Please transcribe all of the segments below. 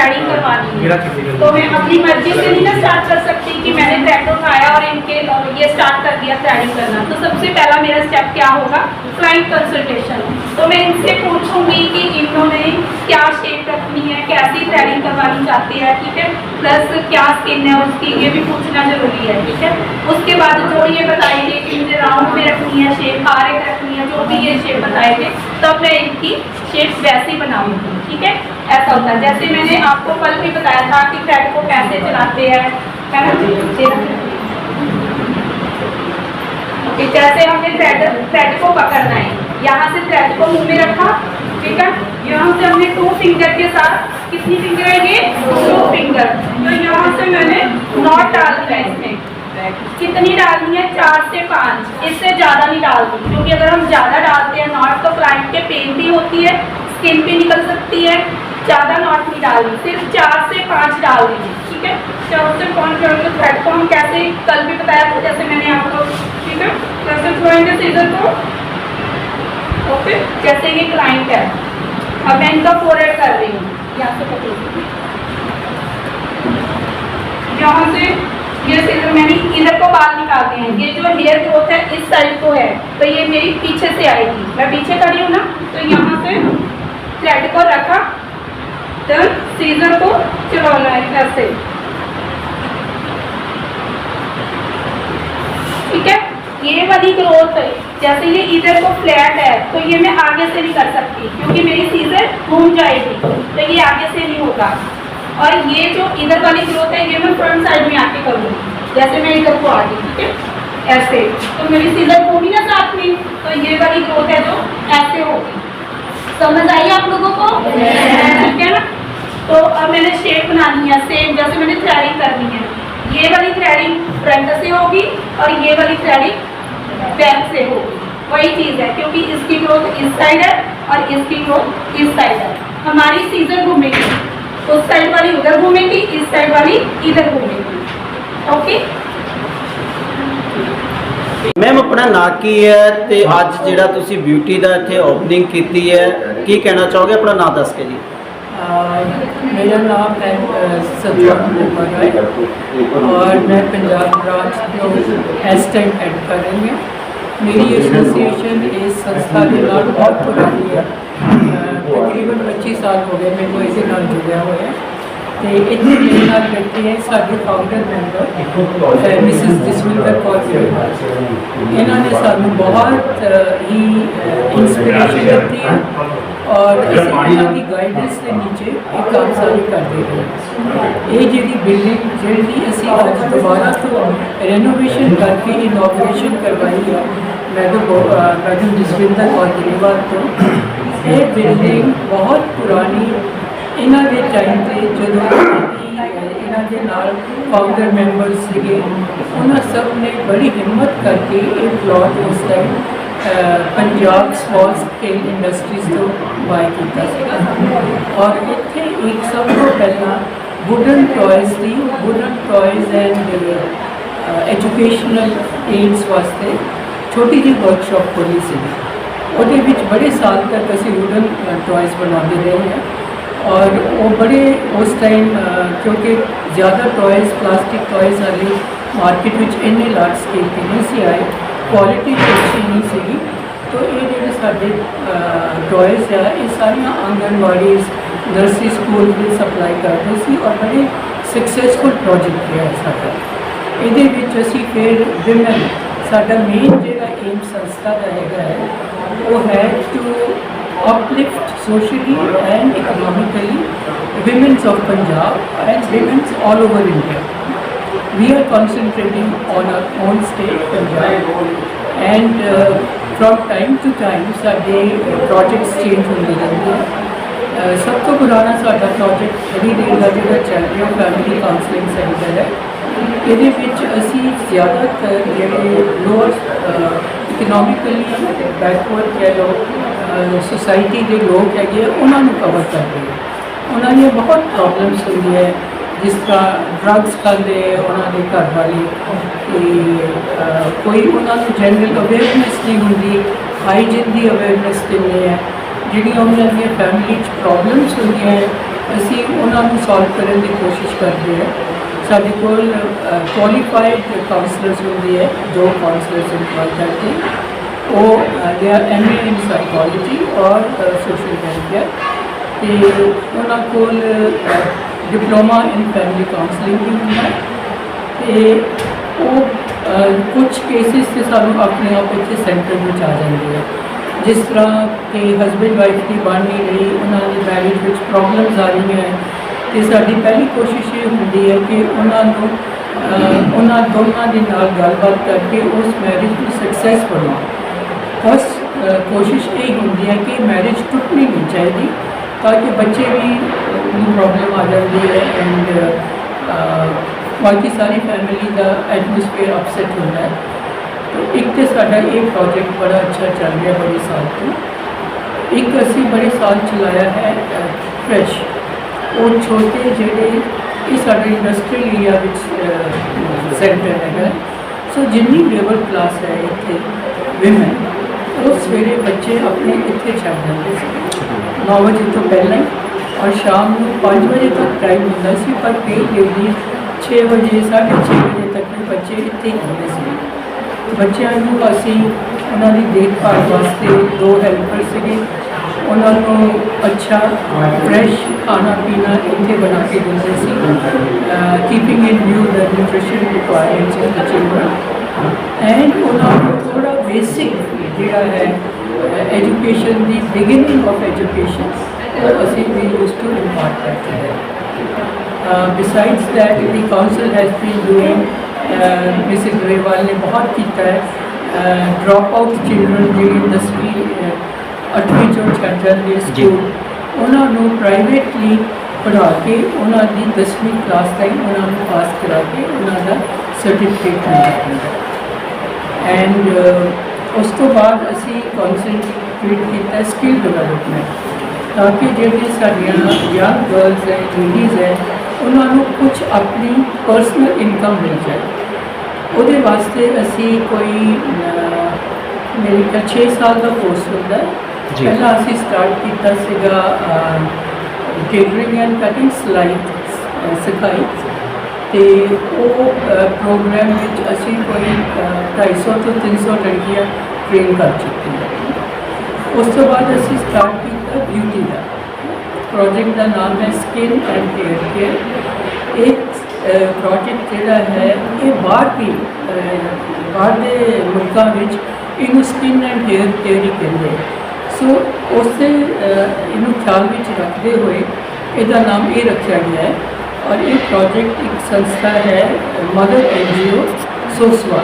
Threading करवा दी तो मैं अपनी मर्ज़ी से नहीं ना स्टार्ट कर सकती कि मैंने थ्रेड उठाया और इनके ये स्टार्ट कर दिया थ्रेडिंग करना। तो सबसे पहला मेरा स्टेप क्या होगा? क्लाइंट कंसल्टेशन तो मैं इनसे पूछूँगी कि इन्होंने क्या शेप रखनी है कैसी थ्रेडिंग करवानी चाहती है, ठीक है? प्लस क्या स्किन है, उसकी ये भी पूछना ज़रूरी है, ठीक है? उसके बाद जो ये बताएँगे कि मुझे राउंड में रखनी है शेप आरे रखनी है, जो भी ये शेप बताएँगे तब मैं इनकी शेप वैसी बनाऊँगी, ठीक है? ऐसा होता है। जैसे मैंने आपको कल भी बताया था कि थ्रेड को कैसे चलाते हैं जैसे हमने थ्रेड थ्रेड को पकड़ना है। यहाँ से थ्रेड को मुँह में रखा, ठीक है? यहाँ से हमने टू फिंगर के साथ कितनी फिंगर है ये? टू फिंगर तो यहाँ से मैंने नॉट डाल दिया इसमें। कितनी डालनी है? चार से पाँच। इससे ज़्यादा नहीं डालनी, क्योंकि अगर हम ज़्यादा डालते हैं नॉट तो क्लाइंट के पेन भी होती है स्किन भी निकल सकती है। ज़्यादा नॉट नहीं डालनी, सिर्फ़ चार से पाँच डाल दीजिए ठीक है? चार से पाँच डाल थ्रेड को हम कैसे, कल भी बताया था जैसे मैंने आपको, ठीक है? कैसे छुड़ाएँगे सीजर को ओके जैसे ये क्लाइंट है, अब मैं इनका फोरहेड कर रही हूँ। यहाँ से पकड़िए यहाँ से ये सीजर मैंने इधर को बाल निकालते हैं। ये जो हेयर ग्रोथ है, इस साइड को है। तो ये मेरी पीछे से आएगी। मैं पीछे खड़ी हूँ ना तो यहाँ से थ्रेड को रखा देन सीजर को चलाना है ऐसे ठीक है? ये वाली ग्रोथ है। जैसे ये इधर को फ्लैट है तो ये मैं आगे से नहीं कर सकती क्योंकि मेरी सीजर घूम जाएगी तो ये आगे से नहीं होगा। और ये जो इधर वाली ग्रोथ है, ये मैं फ्रंट साइड में आके करूँगी, जैसे मैं इधर को आ गई, ठीक है? ऐसे। तो मेरी सीजर घूमी ना साथ में तो ये वाली ग्रोथ है जो ऐसे होगी। समझ आई आप लोगों को? ठीक है ना? तो अब मैंने शेप बनानी है सेम जैसे मैंने थ्रेडिंग करनी है। ये वाली थ्रेडिंग फ्रंट से होगी, और ये वाली थ्रेडिंग बैक से होगी वही चीज़ है क्योंकि इसकी ग्रोथ इस साइड है और इसकी ग्रोथ इस साइड है हमारी सीजर घूमेगी उस साइड वाली उधर घूमेगी इस साइड वाली इधर घूमेगी ओके ਮੈਮ ਆਪਣਾ ਨਾਂ ਕੀ ਹੈ ਤੇ ਅੱਜ ਜਿਹੜਾ ਤੁਸੀਂ ਬਿਊਟੀ ਦਾ ਇੱਥੇ ਓਪਨਿੰਗ ਕੀਤੀ ਹੈ ਕੀ ਕਹਿਣਾ ਚਾਹੋਗੇ ਆਪਣਾ ਨਾਂ ਦੱਸ ਕੇ ਜੀ अह, मेरा नाम है सतपाल कुमार राय और मैं पंजाब ब्रांच ਤੋਂ ਐਸਟੈਂਟ ਹੈਡ ਕਰ ਰਹੀ ਹਾਂ ਮੇਰੀ ਐਸੋਸੀਏਸ਼ਨ ਇਸ ਸੰਸਥਾ ਦੇ ਨਾਲ ਬਹੁਤ ਪੁਰਾਣੀ ਹੈ ਅਹ, ਤਕਰੀਬਨ 25 ਸਾਲ ਹੋ ਗਏ ਮੈਨੂੰ ਇਹਦੇ ਨਾਲ ਜੁੜਿਆ ਹੋਇਆ ਤੇ ਇੱਥੇ ਮੇਰੇ ਨਾਲ ਬੈਠੇ ਹੈ ਸਾਡੇ founder member Mrs Jaswinder Kaur Gill. ਇਹਨਾਂ ਨੇ ਸਾਨੂੰ ਬਹੁਤ ਅਹ, ਹੀ ਇਨਸਪੀਰੇਸ਼ਨ ਦਿੱਤੀ ਹੈ ਔਰ ਅਸੀਂ ਇਹਨਾਂ ਦੀ ਗਾਈਡੈਂਸ ਦੇ ਨੀਚੇ ਇਹ ਕੰਮ ਸਾਰੇ ਕਰਦੇ ਰਹੇ ਇਹ ਜਿਹੜੀ ਬਿਲਡਿੰਗ ਜਿਹੜੀ ਅਸੀਂ ਅੱਜ ਦੁਬਾਰਾ ਤੋਂ ਰੈਨੋਵੇਸ਼ਨ ਕਰਕੇ ਇਨੋਗ੍ਰੇਸ਼ਨ ਕਰਵਾਈ ਹੈ madam ah, madam Jaswinder Kaur Grewal ਤੋਂ ਇਹ ਬਿਲਡਿੰਗ ਬਹੁਤ ਪੁਰਾਣੀ ਇਹਨਾਂ ਦੇ ਟਾਈਮ ਤੇ ਜਦੋਂ ਕਿ, ਅਹ, ਇਹਨਾਂ ਦੇ ਨਾਲ ਫਾਊਂਡਰ ਮੈਂਬਰ ਸੀਗੇ ਉਹਨਾਂ ਸਭ ਨੇ ਬੜੀ ਹਿੰਮਤ ਕਰਕੇ ਇਹ ਪਲਾਟ ਉਸ time Punjab sports Khel industries को बाय किया और इतने एक सब तो पहला वुडन टॉयज थी wooden toys and educational aids वास्ते छोटी जी वर्कशॉप खोली सी। और बड़े साल तक असं वुडन टॉयज बनाते रहे हैं। और वो बड़े, उस टाइम uh, क्योंकि ज़्यादा टॉयज प्लास्टिक टॉयज आ मार्केट में इन्नी लार्ज स्केल के नहीं आए ਕੁਆਲਿਟੀ ਅੱਛੀ ਨਹੀਂ ਸੀਗੀ ਤੋ ਇਹ ਜਿਹੜੇ ਸਾਡੇ ਟॉयਜ਼ ਆ, ਇਹ ਸਾਰੀਆਂ ਆਂਗਨਵਾੜੀਜ਼ ਨਰਸਰੀ ਸਕੂਲ ਵੀ ਸਪਲਾਈ ਕਰਦੇ ਸੀ ਔਰ ਬੜੇ ਸਕਸੈਸਫੁਲ ਪ੍ਰੋਜੈਕਟ ਰਿਹਾ ਸਾਡਾ ਇਹਦੇ ਵਿੱਚ ਅਸੀਂ ਫਿਰ ਵਿਮਨ ਸਾਡਾ ਮੇਨ ਜਿਹੜਾ ਏਮ ਸੰਸਥਾ ਦਾ ਹੈਗਾ ਹੈ, ਉਹ ਹੈ to uplift socially and economically women's of Punjab and women's all over India. We are concentrating on our own state, Punjab, and uh, from time to time ਸਾਡੇ uh, projects change ਹੁੰਦੇ ਰਹਿੰਦੇ ਆ। ਅਹ ਸਭ ਤੋਂ ਪੁਰਾਣਾ ਸਾਡਾ ਪ੍ਰੋਜੈਕਟ ਹਰੀ ਦੇਰ ਦਾ ਜਿਹੜਾ ਚੱਲ ਰਿਹਾ ਫੈਮਿਲੀ ਕਾਉਂਸਲਿੰਗ ਸੈਂਟਰ ਹੈ। ਇਹਦੇ ਵਿੱਚ ਅਸੀਂ ਜ਼ਿਆਦਾਤਰ ਜਿਹੜੇ ਲੋਅਰ ਇਕਨੋਮਿਕਲੀ ਬੈਕਵਰਡ ਕਹਿ ਲਓ ਸੋਸਾਇਟੀ ਦੇ ਲੋਕ ਹੈਗੇ ਆ, ਉਹਨਾਂ ਨੂੰ ਕਵਰ ਕਰਦੇ ਹਾਂ ਉਹਨਾਂ ਦੀਆਂ ਬਹੁਤ ਪ੍ਰੋਬਲਮਸ ਹੁੰਦੀਆਂ ਹੈ। ਜਿਸ ਤਰ੍ਹਾਂ ਡਰੱਗਸ ਕਰਦੇ ਹੈ ਉਹਨਾਂ ਦੇ ਘਰ ਵਾਲੇ ਤੇ ਕੋਈ ਉਹਨਾਂ ਨੂੰ ਜਨਰਲ ਅਵੇਅਰਨੈਸ ਨਹੀਂ ਹੁੰਦੀ ਹਾਈਜੀਨ ਦੀ ਅਵੇਅਰਨੈਸ ਦਿੰਦੇ ਹੈ ਜਿਹੜੀਆਂ ਉਹਨਾਂ ਦੀਆਂ ਫੈਮਿਲੀ 'ਚ ਪ੍ਰੋਬਲਮਸ ਹੁੰਦੀਆਂ ਹੈ ਅਸੀਂ ਉਹਨਾਂ ਨੂੰ ਸੋਲਵ ਕਰਨ ਦੀ ਕੋਸ਼ਿਸ਼ ਕਰਦੇ ਹਾਂ ਸਾਡੇ ਕੋਲ ਕੁਆਲੀਫਾਈਡ ਕਾਉਂਸਲਰਸ ਹੁੰਦੀ ਹੈ ਦੋ ਕਾਉਂਸਲਰਸ ਇੰਪਲੋਏ ਕਰਕੇ ਉਹ they are M in psychology ਔਰ ਸੋਸ਼ਲ ਵੈਲਫੇਅਰ ਤੇ ਉਹਨਾਂ ਕੋਲ ਡਿਪਲੋਮਾ ਇਨ ਫੈਮਿਲੀ ਕਾਉਂਸਲਿੰਗ ਵੀ ਹੁੰਦਾ ਹੈ ਤੇ ਉਹ ਅਹ, ਕੁਝ ਕੇਸਿਸ ਤੇ ਸਾਨੂੰ ਆਪਣੇ ਆਪ ਇੱਥੇ ਸੈਂਟਰ ਵਿੱਚ ਆ ਜਾਂਦੇ ਆ। ਜਿਸ ਤਰ੍ਹਾਂ ਕਿ ਹਸਬੈਂਡ ਵਾਈਫ ਦੀ ਬਣ ਨਹੀਂ ਰਹੀ ਉਹਨਾਂ ਦੀ ਮੈਰਿਜ ਵਿੱਚ ਪ੍ਰੋਬਲਮਸ ਆ ਰਹੀਆਂ ਹੈ ਤੇ ਸਾਡੀ ਪਹਿਲੀ ਕੋਸ਼ਿਸ਼ ਇਹ ਹੁੰਦੀ ਹੈ ਕਿ ਉਹਨਾਂ ਨੂੰ ਉਹਨਾਂ ਦੋਨਾਂ ਦੇ ਨਾਲ ਗੱਲਬਾਤ ਕਰਕੇ ਉਸ ਮੈਰਿਜ ਨੂੰ ਸਕਸੈਸ ਬਣਾਉਣ। ਫਸਟ ਕੋਸ਼ਿਸ਼ ਇਹ ਹੁੰਦੀ ਹੈ ਕਿ ਮੈਰਿਜ ਟੁੱਟਣੀ ਨਹੀਂ ਚਾਹੀਦੀ ਤਾਂ ਕਿ ਬੱਚੇ ਵੀ ਨੂੰ ਪ੍ਰੋਬਲਮ ਆ ਜਾਂਦੀ ਹੈ ਐਂਡ ਬਾਕੀ ਸਾਰੀ ਫੈਮਿਲੀ ਦਾ ਐਟਮੋਸਫੇਅਰ ਅਪਸੈਟ ਹੁੰਦਾ ਹੈ। ਤੇ ਇੱਕ ਤੇ ਸਾਡਾ ਇਹ ਪ੍ਰੋਜੈਕਟ ਬੜਾ ਅੱਛਾ ਚੱਲ ਰਿਹਾ ਬੜੇ ਸਾਲ ਤੋਂ। ਇੱਕ ਅਸੀਂ ਬੜੇ ਸਾਲ ਚਲਾਇਆ ਹੈ ਫਰੈਸ਼ ਉਹ ਛੋਟੇ ਜਿਹੜੇ, ਇਹ ਸਾਡੇ ਇੰਡਸਟਰੀਅਲ ਏਰੀਆ ਵਿੱਚ ਸੈਂਟਰ ਹੈਗਾ। ਸੋ ਜਿੰਨੀ ਲੇਬਰ ਕਲਾਸ ਹੈ ਇੱਥੇ ਵਿਮਨ ਉਹ ਸਵੇਰੇ ਬੱਚੇ ਆਪਣੇ ਇੱਥੇ ਛੱਡ ਦਿੰਦੇ ਸੀ। 9 ਵਜੇ ਤੋਂ ਪਹਿਲਾਂ ਔਰ ਸ਼ਾਮ ਨੂੰ 5 ਵਜੇ ਤੱਕ ਟਾਈਮ ਹੁੰਦਾ ਸੀ, ਪਰ ਕਈ ਲੇਡੀ 6 ਵਜੇ 6:30 ਵਜੇ ਤੱਕ ਵੀ ਬੱਚੇ ਇੱਥੇ ਹੀ ਹੁੰਦੇ ਸੀ। ਬੱਚਿਆਂ ਨੂੰ ਅਸੀਂ ਉਹਨਾਂ ਦੀ ਦੇਖਭਾਲ ਵਾਸਤੇ ਦੋ ਹੈਲਪਰ ਸੀਗੇ। ਉਹਨਾਂ ਨੂੰ ਅੱਛਾ ਫਰੈਸ਼ ਖਾਣਾ ਪੀਣਾ ਇੱਥੇ ਬਣਾ ਕੇ ਦਿੰਦੇ ਸੀ। Keeping in view the nutrition requirements of the children and ਉਹਨਾਂ ਨੂੰ ਥੋੜਾ ਬੇਸਿਕ ਜਿਹੜਾ ਹੈ ਐਜੂਕੇਸ਼ਨ ਦੀ ਬਿਗਿਨਿੰਗ ਆਫ ਐਜੂਕੇਸ਼ਨ ਅਸੀਂ ਵੀ ਯੂਜ਼ ਟੂ ਇੰਪਾਰਟ ਕਰਦੇ ਹਾਂ Uh, besides that, the council has been doing, uh, Mrs. Grewal ने बहुत ਕੀਤਾ ਹੈ ਡ੍ਰੌਪ ਆਊਟ ਚਿਲਡਰਨ ਜਿਹੜੇ ਦਸਵੀਂ uh, ਅੱਠਵੀਂ ਚੋਂ ਛੱਡ ਜਾਂਦੇ ਜੀ। ਸਕੂਲ ਉਹਨਾਂ ਨੂੰ ਪ੍ਰਾਈਵੇਟਲੀ ਪੜ੍ਹਾ ਕੇ ਉਹਨਾਂ ਦੀ 10ਵੀਂ ਕਲਾਸ ਤਾਈਂ ਉਹਨਾਂ ਨੂੰ ਪਾਸ ਕਰਾ ਕੇ ਉਹਨਾਂ ਦਾ ਸਰਟੀਫਿਕੇਟ ਮਿਲਦਾ ਹੈ ਐਂਡ ਉਸ ਤੋਂ ਬਾਅਦ ਅਸੀਂ ਕਨਸੈਂਟਰੇਟ ਕੀਤਾ ਸਕਿੱਲ ਡਿਵੈਲਪਮੈਂਟ ਤਾਂ ਕਿ ਜਿਹੜੀਆਂ ਸਾਡੀਆਂ ਯੰਗ ਗਰਲਸ ਹੈ ਲੇਡੀਜ਼ ਹੈ ਉਹਨਾਂ ਨੂੰ ਕੁਝ ਆਪਣੀ ਪਰਸਨਲ ਇਨਕਮ ਮਿਲ ਜਾਏ। ਉਹਦੇ ਵਾਸਤੇ ਅਸੀਂ ਕੋਈ ਮੇਰੇ ਖਿਆਲ 6 ਸਾਲ ਦਾ ਕੋਰਸ ਹੁੰਦਾ ਜੀ। ਪਹਿਲਾਂ ਅਸੀਂ ਸਟਾਰਟ ਕੀਤਾ ਸੀਗਾ ਕੇਟਰਿੰਗ ਐਂਡ ਕਟਿੰਗ ਸਲਾਈ ਸਿਖਾਈ। ਤੇ ਉਹ ਪ੍ਰੋਗਰਾਮ ਵਿੱਚ ਅਸੀਂ ਕੋਈ ਅਹ, 250 ਤੋਂ 300 ਲੜਕੀਆਂ ਟ੍ਰੇਨ ਕਰ ਚੁੱਕੇ ਹਾਂ ਉਸ ਤੋਂ ਬਾਅਦ ਅਸੀਂ ਸਟਾਰਟ ਬਿਊਟੀ ਦਾ। ਪ੍ਰੋਜੈਕਟ ਦਾ ਨਾਮ ਹੈ ਸਕਿਨ ਐਂਡ ਹੇਅਰ ਕੇਅਰ ਇਹ ਪ੍ਰੋਜੈਕਟ ਜਿਹੜਾ ਹੈ, ਇਹ ਬਾਹਰ ਦੀ ਬਾਹਰ ਦੇ ਮੁਲਕਾਂ ਵਿੱਚ ਇਹਨੂੰ ਸਕਿਨ ਐਂਡ ਹੇਅਰ ਕੇਅਰ ਹੀ ਕਹਿੰਦੇ ਸੋ ਉਸੇ ਇਹਨੂੰ ਖਿਆਲ ਵਿੱਚ ਰੱਖਦੇ ਹੋਏ ਇਹਦਾ ਨਾਮ ਇਹ ਰੱਖਿਆ ਗਿਆ ਹੈ। ਔਰ ਇਹ ਪ੍ਰੋਜੈਕਟ ਇੱਕ ਸੰਸਥਾ ਹੈ ਮਦਰ ਐਨਜੀਓ ਸੋਸਵਾ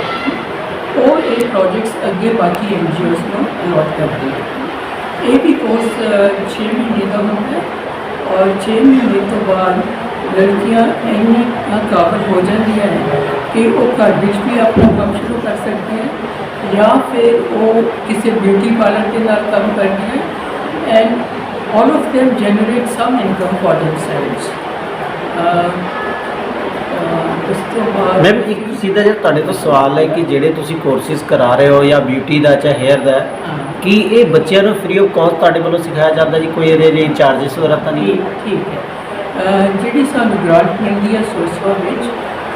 ਉਹ ਇਹ ਪ੍ਰੋਜੈਕਟਸ ਅੱਗੇ ਬਾਕੀ ਐਨਜੀਓਜ਼ ਨੂੰ ਅਲੋਟ ਕਰਦੇ ਹੈ ਇਹ ਵੀ ਕੋਰਸ 6 ਮਹੀਨੇ ਦਾ ਹੁੰਦਾ ਹੈ ਔਰ 6 ਮਹੀਨੇ ਤੋਂ ਬਾਅਦ ਲੜਕੀਆਂ ਇੰਨੀ ਕਾਬਲ ਹੋ ਜਾਂਦੀਆਂ ਹੈ ਕਿ ਉਹ ਘਰ ਵਿੱਚ ਵੀ ਆਪਣਾ ਕੰਮ ਸ਼ੁਰੂ ਕਰ ਸਕਦੀਆਂ ਹੈ ਜਾਂ ਫਿਰ ਉਹ ਕਿਸੇ ਬਿਊਟੀ ਪਾਰਲਰ ਦੇ ਨਾਲ ਕੰਮ ਕਰਦੀਆਂ ਹੈ and all of them generate some income for themselves. Uh, ਉਸ ਤੋਂ ਬਾਅਦ ਮੈਮ ਇੱਕ ਸਿੱਧਾ ਜਿਹਾ ਤੁਹਾਡੇ ਤੋਂ ਸਵਾਲ ਹੈ ਕਿ ਜਿਹੜੇ ਤੁਸੀਂ ਕੋਰਸਿਸ ਕਰਾ ਰਹੇ ਹੋ ਜਾਂ ਬਿਊਟੀ ਦਾ ਜਾਂ ਹੇਅਰ ਦਾ ਕੀ ਇਹ ਬੱਚਿਆਂ ਨੂੰ ਫ੍ਰੀ ਆਫ ਕਾਸਟ ਤੁਹਾਡੇ ਵੱਲੋਂ ਸਿਖਾਇਆ ਜਾਂਦਾ ਜੀ? ਕੋਈ ਇਹਦੇ ਲਈ ਚਾਰजेस ਵਗੈਰਾ ਤਾਂ ਨਹੀਂ? ਠੀਕ ਹੈ। ਜਿਹੜੀ ਸਾਨੂੰ ਗ੍ਰਾਂਟ ਮਿਲਦੀ ਹੈ ਸੋਸਵਾ ਵਿੱਚ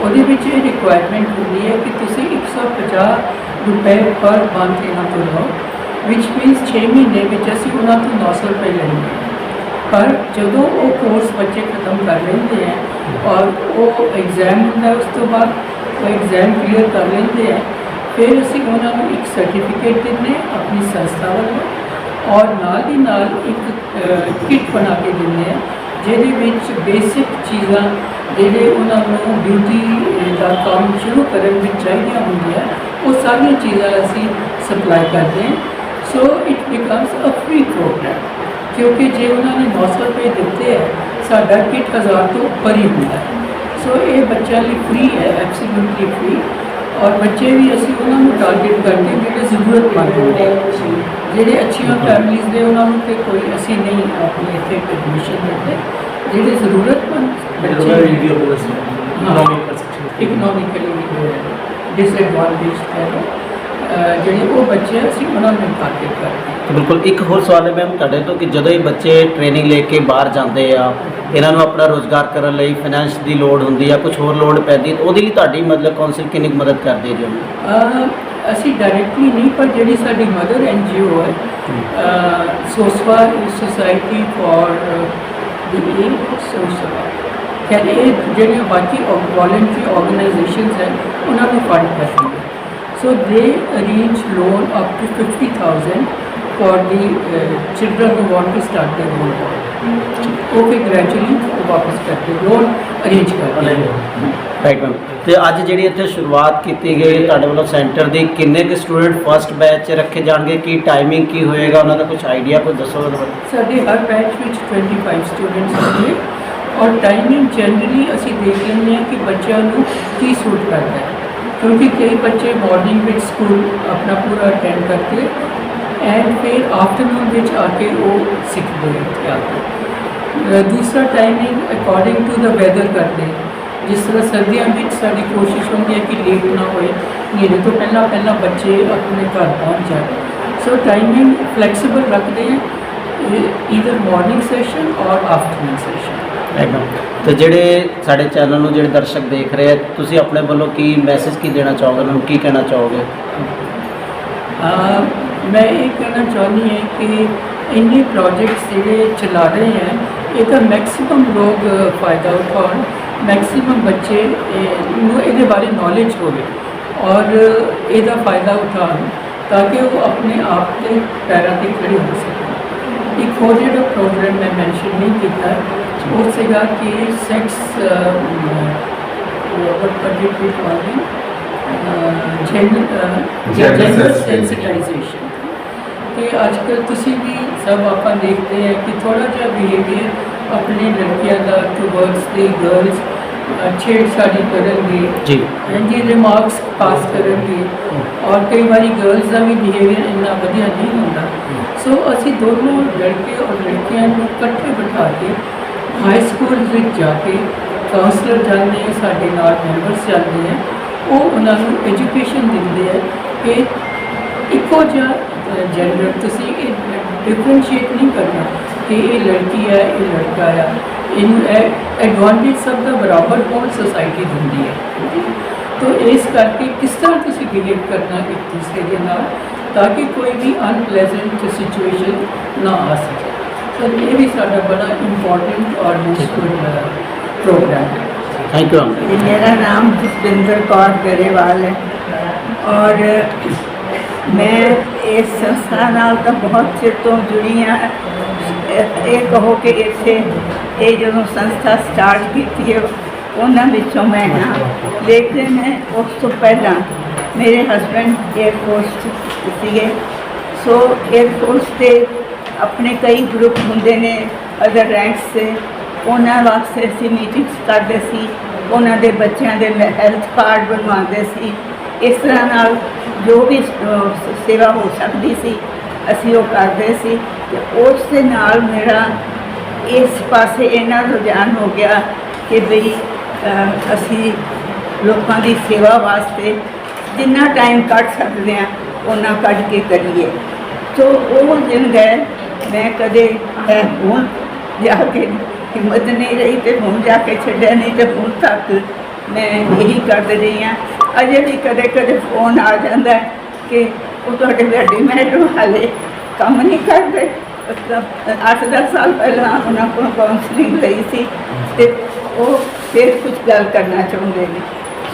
ਉਹਦੇ ਵਿੱਚ ਇਹ ਰਿਕੁਆਇਰਮੈਂਟ ਹੁੰਦੀ ਹੈ ਕਿ ਤੁਸੀਂ 150 ਰੁਪਏ ਪਰ ਮੰਥ ਇਹਨਾਂ ਤੋਂ ਲਓ which means 6 ਮਹੀਨੇ ਵਿੱਚ ਅਸੀਂ ਉਹਨਾਂ ਤੋਂ 900 ਰੁਪਏ ਲੈਂਦੇ ਪਰ ਜਦੋਂ ਉਹ ਕੋਰਸ ਬੱਚੇ ਖਤਮ ਕਰ ਲੈਂਦੇ ਹੈ ਔਰ ਉਹ ਐਗਜ਼ਾਮ ਹੁੰਦਾ ਉਸ ਤੋਂ ਬਾਅਦ ਉਹ ਐਗਜ਼ਾਮ ਕਲੀਅਰ ਕਰ ਲੈਂਦੇ ਹੈ ਫਿਰ ਅਸੀਂ ਉਹਨਾਂ ਨੂੰ ਇੱਕ ਸਰਟੀਫਿਕੇਟ ਦਿੰਦੇ ਹਾਂ ਆਪਣੀ ਸੰਸਥਾ ਵੱਲੋਂ ਔਰ ਨਾਲ ਹੀ ਨਾਲ ਇੱਕ ਕਿੱਟ ਬਣਾ ਕੇ ਦਿੰਦੇ ਆ ਜਿਹਦੇ ਵਿੱਚ ਬੇਸਿਕ ਚੀਜ਼ਾਂ ਜਿਹੜੇ ਉਹਨਾਂ ਨੂੰ ਬਿਊਟੀ ਦਾ ਕੰਮ ਸ਼ੁਰੂ ਕਰਨ ਵਿੱਚ ਚਾਹੀਦੀਆਂ ਹੁੰਦੀਆਂ, ਉਹ ਸਾਰੀਆਂ ਚੀਜ਼ਾਂ ਅਸੀਂ ਸਪਲਾਈ ਕਰਦੇ ਹਾਂ। So it becomes a free programme ਕਿਉਂਕਿ ਜੇ ਉਹਨਾਂ ਨੇ 900 ਰੁਪਏ ਦਿੱਤੇ ਹੈ ਸਾਡਾ ਕਿੱਟ ਹਜ਼ਾਰ ਤੋਂ ਉੱਪਰ ਹੀ ਹੁੰਦਾ ਹੈ। ਸੋ ਇਹ ਬੱਚਿਆਂ ਲਈ ਫ੍ਰੀ ਹੈ ਐਬਸੋਲੂਟਲੀ ਫ੍ਰੀ ਔਰ ਬੱਚੇ ਵੀ ਅਸੀਂ ਉਹਨਾਂ ਨੂੰ ਟਾਰਗੇਟ ਕਰਦੇ ਜਿਹੜੇ ਜ਼ਰੂਰਤਮੰਦ ਹੁੰਦੇ। ਜਿਹੜੇ ਅੱਛੀਆਂ ਫੈਮਿਲੀਜ਼ ਦੇ ਉਹਨਾਂ ਨੂੰ ਤੇ ਕੋਈ ਅਸੀਂ ਨਹੀਂ ਆਪਣੇ ਇੱਥੇ ਐਡਮਿਸ਼ਨ ਦਿੰਦੇ। ਜਿਹੜੇ ਜ਼ਰੂਰਤਮੰਦ ਬੱਚੇ ਇਕਨੋਮਿਕਲੀ ਡਿਸਐਡਵਾਂਟੇਜ ਹੈ। ਜਿਹੜੇ ਉਹ ਬੱਚੇ ਆ, ਅਸੀਂ ਉਹਨਾਂ ਨੂੰ ਟਾਰਗੇਟ ਕਰਦੇ ਹਾਂ। ਤੇ ਬਿਲਕੁਲ ਇੱਕ ਹੋਰ ਸਵਾਲ ਹੈ ਮੈਮ ਤੁਹਾਡੇ ਤੋਂ ਕਿ ਜਦੋਂ ਇਹ ਬੱਚੇ ਟ੍ਰੇਨਿੰਗ ਲੈ ਕੇ ਬਾਹਰ ਜਾਂਦੇ ਆ ਇਹਨਾਂ ਨੂੰ ਆਪਣਾ ਰੋਜ਼ਗਾਰ ਕਰਨ ਲਈ ਫਾਈਨੈਂਸ ਦੀ ਲੋੜ ਹੁੰਦੀ ਆ ਕੁਝ ਹੋਰ ਲੋੜ ਪੈਂਦੀ ਤਾਂ ਉਹਦੇ ਲਈ ਤੁਹਾਡੀ ਮਤਲਬ ਕਾਉਂਸਲ ਕਿੰਨੀ ਕੁ ਮਦਦ ਕਰਦੀ ਹੈ ਜੀ ਉਹਨੂੰ ਅਹ ਅਸੀਂ ਡਾਇਰੈਕਟਲੀ ਨਹੀਂ ਪਰ ਜਿਹੜੀ ਸਾਡੀ ਮਦਰ ਐਨਜੀਓ ਹੈ ਸੋਸਵਾ ਸੋਸਾਇਟੀ ਫॉर ਦੀ ਸੋਸਵਾ ਕਹਿੰਦੇ ਇਹ ਜਿਹੜੀਆਂ ਬਾਕੀ ਵੋਲੰਟਰੀ ਆਰਗੇਨਾਈਜੇਸ਼ਨਸ ਹੈ ਉਹਨਾਂ ਨੂੰ ਫੰਡ ਕਰਦੀ ਹੈ so they arrange loan up to 50000 for the children who want to start their own ਉਹ ਫਿਰ ਗ੍ਰੈਜੂਅਲੀ ਵਾਪਸ ਕਰਦੇ ਲੋਨ ਅਰੇਂਜ ਕਰਦੇ ਰਾਈਟ ਮੈਮ ਤੇ ਅੱਜ ਜਿਹੜੀ ਇੱਥੇ ਸ਼ੁਰੂਆਤ ਕੀਤੀ ਗਈ ਤੁਹਾਡੇ ਵੱਲੋਂ ਸੈਂਟਰ ਦੀ ਕਿੰਨੇ ਕੁ ਸਟੂਡੈਂਟ ਫਸਟ ਬੈਚ ਰੱਖੇ ਜਾਣਗੇ ਕੀ ਟਾਈਮਿੰਗ ਕੀ ਹੋਏਗਾ ਉਹਨਾਂ ਦਾ ਕੁਝ ਆਈਡੀਆ ਕੋਈ ਦੱਸੋ ਸਾਡੇ ਹਰ ਬੈਚ ਵਿੱਚ 25 ਸਟੂਡੈਂਟਸ ਹੋਣਗੇ ਔਰ ਟਾਈਮਿੰਗ ਜਨਰਲੀ ਅਸੀਂ ਦੇਖ ਲੈਂਦੇ ਹਾਂ ਕਿ ਬੱਚਿਆਂ ਨੂੰ ਕੀ ਸੂਟ ਕਰਦਾ ਹੈ ਕਿਉਂਕਿ ਕਈ ਬੱਚੇ ਮਾਰਨਿੰਗ ਵਿੱਚ ਸਕੂਲ ਆਪਣਾ ਪੂਰਾ ਅਟੈਂਡ ਕਰਦੇ ਐਂਡ ਫਿਰ ਆਫਟਰਨੂਨ ਵਿੱਚ ਆ ਕੇ ਉਹ ਸਿੱਖਦੇ ਆ ਕੇ ਦੂਸਰਾ timing according to the weather ਕਰਦੇ। ਜਿਸ ਤਰ੍ਹਾਂ ਸਰਦੀਆਂ ਵਿੱਚ ਸਾਡੀ ਕੋਸ਼ਿਸ਼ ਹੁੰਦੀ ਹੈ ਕਿ ਲੇਟ ਨਾ ਹੋਏ। ਹਨੇਰੇ ਤੋਂ ਪਹਿਲਾਂ ਪਹਿਲਾਂ ਬੱਚੇ ਆਪਣੇ ਘਰ ਪਹੁੰਚ ਜਾਣ। ਸੋ ਟਾਈਮਿੰਗ ਫਲੈਕਸੀਬਲ ਰੱਖਦੇ ਹੈ either morning session or afternoon session right ਤੇ ਜਿਹੜੇ ਸਾਡੇ ਚੈਨਲ ਨੂੰ ਜਿਹੜੇ ਦਰਸ਼ਕ ਦੇਖ ਰਹੇ ਆ, ਤੁਸੀਂ ਆਪਣੇ ਵੱਲੋਂ ਕੀ ਮੈਸੇਜ ਕੀ ਦੇਣਾ ਚਾਹੋਗੇ? ਉਹਨਾਂ ਨੂੰ ਕੀ ਕਹਿਣਾ ਚਾਹੋਗੇ? ਮੈਂ ਇਹ ਕਹਿਣਾ ਚਾਹੁੰਦੀ ਹਾਂ ਕਿ ਇੰਨੇ ਪ੍ਰੋਜੈਕਟਸ ਜਿਹੜੇ ਚਲਾ ਰਹੇ ਹੈ ਇਹਦਾ ਮੈਕਸਿਮਮ ਲੋਕ ਫਾਇਦਾ ਉਠਾਉਣ ਮੈਕਸਿਮਮ ਬੱਚੇ ਨੂੰ ਇਹਦੇ ਬਾਰੇ ਨੌਲੇਜ ਹੋਵੇ ਔਰ ਇਹਦਾ ਫਾਇਦਾ ਉਠਾਉਣ ਤਾਂ ਕਿ ਉਹ ਆਪਣੇ ਆਪ ਤੇ ਪੈਰਾਂ ਤੇ ਖੜੇ ਹੋ ਸਕਣ। ਇੱਕ ਹੋਰ ਜਿਹੜਾ ਪ੍ਰੋਗਰਾਮ ਮੈਂ ਮੈਂਸ਼ਨ ਨਹੀਂ ਕੀਤਾ ਉਹ ਸੀਗਾ ਕਿ ਸੈਕਸ what what did we call it? Uh, gender, uh, Gender gender sensitization. sensitization. ਕਿ ਅੱਜ ਕੱਲ੍ਹ ਤੁਸੀਂ ਵੀ ਸਭ ਆਪਾਂ ਦੇਖਦੇ ਹੈ ਕਿ ਥੋੜਾ ਜਿਹਾ ਬਿਹੇਵੀਅਰ ਆਪਣੇ ਲੜਕੀਆਂ ਦਾ ਟੁਵਰਡਸ ਦੀ ਗਰਲਸ ਛੇੜਛਾੜੀ ਕਰਨਗੇ ਜੀ ਹਾਂਜੀ ਰਿਮਾਰਕਸ ਪਾਸ ਕਰਨਗੇ ਔਰ ਕਈ ਵਾਰੀ ਗਰਲਸ ਦਾ ਵੀ ਬਿਹੇਵੀਅਰ ਇੰਨਾ ਵਧੀਆ ਨਹੀਂ ਹੁੰਦਾ ਸੋ ਅਸੀਂ ਦੋਨੋਂ ਲੜਕੇ ਔਰ ਲੜਕੀਆਂ ਨੂੰ ਇਕੱਠੇ ਬਿਠਾ ਕੇ ਹਾਈ ਸਕੂਲ ਵਿੱਚ ਜਾ ਕੇ ਕਾਉਂਸਲਰ ਜਾਂਦੇ ਹੈ ਸਾਡੇ ਨਾਲ ਮੈਂਬਰਸ ਜਾਂਦੇ ਹੈ ਉਹ ਉਹਨਾਂ ਨੂੰ ਐਜੂਕੇਸ਼ਨ ਦਿੰਦੇ ਹੈ ਕਿ ਇੱਕੋ ਜਿਹਾ ਜੈਂਡਰ ਤੁਸੀਂ ਇਹ ਡਿਫਰੈਂਸ਼ੀਏਟ ਨਹੀਂ ਕਰਨਾ ਕਿ ਇਹ ਲੜਕੀ ਹੈ ਇਹ ਲੜਕਾ ਹੈ ਇਹਨੂੰ ਐਡਵਾਂਟੇਜ ਸਭ ਦਾ ਬਰਾਬਰ ਹੋਣ ਸੋਸਾਇਟੀ ਦਿੰਦੀ ਹੈ ਤੋ ਇਸ ਕਰਕੇ ਕਿਸ ਤਰ੍ਹਾਂ ਤੁਸੀਂ ਬਿਹੇਵ ਕਰਨਾ ਇੱਕ ਦੂਸਰੇ ਦੇ ਨਾਲ ਤਾਂ ਕਿ ਕੋਈ ਵੀ ਅਨਪਲੇਜ਼ੈਂਟ ਸਿਚੁਏਸ਼ਨ ਨਾ ਆ ਸਕੇ। ਸਰ ਇਹ ਵੀ ਸਾਡਾ ਬੜਾ ਇੰਪੋਰਟੈਂਟ ਔਰ ਮਸ਼ਹੂਰ ਪ੍ਰੋਗਰਾਮ ਹੈ। ਥੈਂਕ ਯੂ ਮੇਰਾ ਨਾਮ ਜਸਵਿੰਦਰ ਕੌਰ ਗਰੇਵਾਲ ਹੈ। ਔਰ ਮੈਂ ਇਸ ਸੰਸਥਾ ਨਾਲ ਤਾਂ ਬਹੁਤ ਚਿਰ ਤੋਂ ਜੁੜੀ ਹਾਂ। ਇਹ ਕਹੋ ਕਿ ਇੱਥੇ ਇਹ ਜਦੋਂ ਸੰਸਥਾ ਸਟਾਰਟ ਕੀਤੀ ਹੈ ਉਹਨਾਂ ਵਿੱਚੋਂ ਮੈਂ ਹਾਂ। ਲੇਕਿਨ ਉਸ ਤੋਂ ਪਹਿਲਾਂ ਮੇਰੇ ਹਸਬੰਡ 에ਅਰ ਫੋਰਸ ਸੀਗੇ। ਸੋ 에ਅਰ ਫੋਰਸ ਤੇ ਆਪਣੇ ਕਈ ਗਰੁੱਪ ਹੁੰਦੇ ਨੇ ਅਦਰ ਰੈਂਕਸ ਤੇ। ਉਹਨਾਂ ਵਾਸਤੇ ਅਸੀਂ ਮੀਟਿੰਗਸ ਕਰਦੇ ਸੀ। ਉਹਨਾਂ ਦੇ ਬੱਚਿਆਂ ਦੇ ਹੈਲਥ ਕਾਰਡ ਬਣਵਾਉਂਦੇ ਸੀ। ਇਸ ਤਰ੍ਹਾਂ ਨਾਲ ਜੋ ਵੀ ਸੇਵਾ ਹੋ ਸਕਦੀ ਸੀ, ਅਸੀਂ ਉਹ ਕਰਦੇ ਸੀ। ਤੇ ਉਸ ਦੇ ਨਾਲ ਮੇਰਾ ਇਸ ਪਾਸੇ ਇਹਨਾਂ ਰੁਝਾਨ ਹੋ ਗਿਆ ਕਿ ਬਈ ਅਸੀਂ ਲੋਕਾਂ ਦੀ ਸੇਵਾ ਵਾਸਤੇ ਜਿੰਨਾ ਟਾਈਮ ਕੱਢ ਸਕਦੇ ਹਾਂ ਉਹਨਾਂ ਕੱਢ ਕੇ ਕਰੀਏ। ਸੋ ਉਹ ਦਿਨ ਗਏ। ਮੈਂ ਕਦੇ ਹੁਣ ਜਾ ਕੇ ਹਿੰਮਤ ਨਹੀਂ ਰਹੀ ਤੇ ਹੁਣ ਜਾ ਕੇ ਛੱਡਿਆ ਨਹੀਂ ਤੇ ਹੁਣ ਤੱਕ ਮੈਂ ਇਹੀ ਕਰਦੇ ਰਹੀ ਹਾਂ। ਅਜੇ ਵੀ ਕਦੇ ਕਦੇ ਫੋਨ ਆ ਜਾਂਦਾ ਕਿ ਉਹ ਤੁਹਾਡੇ ਵੱਡੇ ਮੈਡਮ ਹਾਲੇ ਕੰਮ ਨਹੀਂ ਕਰਦੇ। ਅੱਠ 10 ਸਾਲ ਪਹਿਲਾਂ ਉਹਨਾਂ ਕੋਲ ਕਾਉਂਸਲਿੰਗ ਲਈ ਸੀ ਤੇ ਉਹ ਫਿਰ ਕੁਝ ਗੱਲ ਕਰਨਾ ਚਾਹੁੰਦੇ ਨੇ।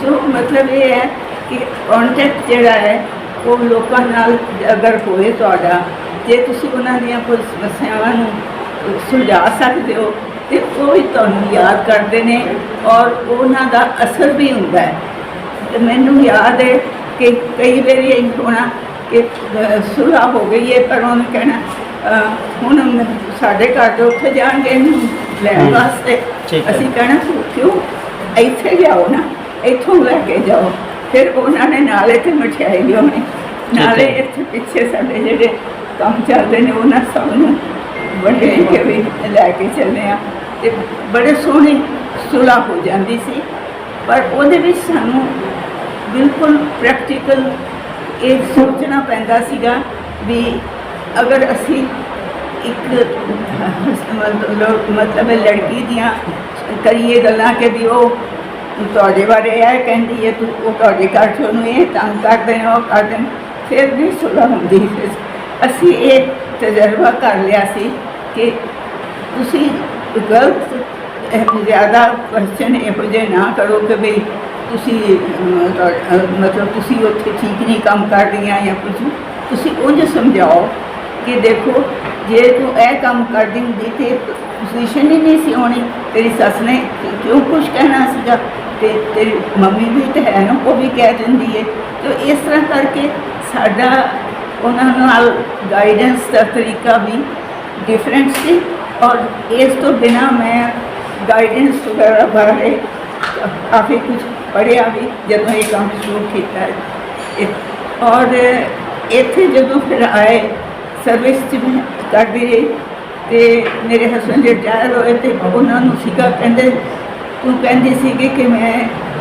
ਸੋ ਮਤਲਬ ਇਹ ਹੈ ਕਿ ਕੰਟੈਕਟ ਜਿਹੜਾ ਹੈ, ਉਹ ਲੋਕਾਂ ਨਾਲ ਅਗਰ ਹੋਏ ਤੁਹਾਡਾ ਜੇ ਤੁਸੀਂ ਉਹਨਾਂ ਦੀਆਂ ਕੋਈ ਸਮੱਸਿਆਵਾਂ ਨੂੰ ਸੁਲਝਾ ਸਕਦੇ ਹੋ ਤੇ ਉਹ ਵੀ ਤੁਹਾਨੂੰ ਯਾਦ ਕਰਦੇ ਨੇ ਔਰ ਉਹਨਾਂ ਦਾ ਅਸਰ ਵੀ ਹੁੰਦਾ ਹੈ ਤੇ ਮੈਨੂੰ ਯਾਦ ਹੈ ਕਿ ਕਈ ਵਾਰੀ ਇਹ ਹੋਣਾ ਕਿ ਸੁਲਾਹ ਹੋ ਗਈ ਹੈ ਪਰ ਉਹਨੇ ਕਹਿਣਾ ਹੁਣ ਸਾਡੇ ਘਰ ਦੇ ਉੱਥੇ ਜਾਣਗੇ ਇਹਨੂੰ ਲੈਣ। ਵਾਸਤੇ। ਅਸੀਂ ਕਹਿਣਾ "ਤੂੰ ਕਿਉਂ ਇੱਥੇ ਜਾਓ ਨਾ ਇੱਥੋਂ ਲੈ ਕੇ ਜਾਓ ਫਿਰ ਉਹਨਾਂ ਨੇ ਨਾਲੇ ਤੇ ਮਠਿਆਈ ਲਿਆਉਣੀ ਨਾਲੇ। ਇੱਥੇ ਪਿੱਛੇ ਸਾਡੇ ਜਿਹੜੇ ਕੰਮ ਚੱਲਦੇ ਨੇ ਉਹਨਾਂ ਸਭ ਨੂੰ ਵੱਡੇ ਕੇ ਵੀ ਲੈ ਕੇ ਚੱਲੇ ਆ। ਤੇ ਬੜੇ ਸੋਹਣੀ ਸੁਲਾਹ ਹੋ ਜਾਂਦੀ ਸੀ। ਪਰ ਉਹਦੇ ਵਿੱਚ ਸਾਨੂੰ ਬਿਲਕੁਲ ਪ੍ਰੈਕਟੀਕਲ ਇਹ ਸੋਚਣਾ ਪੈਂਦਾ ਸੀਗਾ ਵੀ ਅਗਰ ਅਸੀਂ ਇੱਕ ਮਤਲਬ ਲੜਕੀ ਦੀਆਂ ਕਰੀਏ ਗੱਲਾਂ ਕਿ ਵੀ ਉਹ ਤੁਹਾਡੇ ਬਾਰੇ ਇਹ ਕਹਿੰਦੀ ਹੈ ਤੂੰ ਉਹ ਤੁਹਾਡੇ ਘਰ 'ਚ ਉਹਨੂੰ ਇਹ ਤੰਗ ਕਰਦੇ ਨੇ ਉਹ ਕਰਦੇ ਫਿਰ ਵੀ ਸੁਲਹ ਹੁੰਦੀ ਫਿਰ ਅਸੀਂ ਇਹ ਤਜਰਬਾ ਕਰ ਲਿਆ ਸੀ ਕਿ ਤੁਸੀਂ ਗਲਤ ਅਹ, ਜ਼ਿਆਦਾ ਕੁਐਸਚਨ ਇਹੋ ਜਿਹੇ ਨਾ ਕਰੋ ਕਿ ਵੀ ਤੁਸੀਂ ਮਤਲਬ ਤੁਸੀਂ ਉੱਥੇ ਠੀਕ ਨਹੀਂ ਕੰਮ ਕਰ ਰਹੀਆਂ ਜਾਂ ਕੁਝ। ਤੁਸੀਂ ਉਂਝ ਸਮਝਾਓ ਕਿ ਦੇਖੋ ਜੇ ਤੂੰ ਇਹ ਕੰਮ ਕਰਦੀ ਹੁੰਦੀ ਤੇ ਪੋਜੀਸ਼ਨ ਹੀ ਨਹੀਂ ਸੀ ਹੋਣੀ ਤੇਰੀ ਸੱਸ ਨੇ ਕਿਉਂ ਕੁਝ ਕਹਿਣਾ ਸੀਗਾ? ਤੇ ਤੇਰੀ ਮੰਮੀ ਵੀ ਤਾਂ ਹੈ ਨਾ ਉਹ ਵੀ ਕਹਿ ਦਿੰਦੀ ਹੈ ਤੇ ਇਸ ਤਰ੍ਹਾਂ ਕਰਕੇ ਸਾਡਾ ਉਹਨਾਂ ਨਾਲ ਗਾਈਡੈਂਸ ਦਾ ਤਰੀਕਾ ਵੀ ਡਿਫਰੈਂਟ ਸੀ ਔਰ ਇਸ ਤੋਂ ਬਿਨਾ ਮੈਂ ਗਾਈਡੈਂਸ ਵਗੈਰਾ ਬਾਰੇ ਕਾਫੀ ਕੁਝ ਪੜ੍ਹਿਆ ਵੀ, ਜਦੋਂ ਇਹ ਕੰਮ ਸ਼ੁਰੂ ਕੀਤਾ ਹੈ। ਔਰ ਇੱਥੇ ਜਦੋਂ ਫਿਰ ਆਏ ਸਰਵਿਸ ਚ ਮੈਂ ਕਰਦੀ ਰਹੀ ਤੇ ਮੇਰੇ ਹਸਬੰਦ ਰਿਟਾਇਰ ਹੋਏ ਤੇ ਉਹਨਾਂ ਨੂੰ ਸੀਗਾ ਕਹਿੰਦੇ, ਤੂੰ ਕਹਿੰਦੀ ਸੀਗੀ ਕਿ ਮੈਂ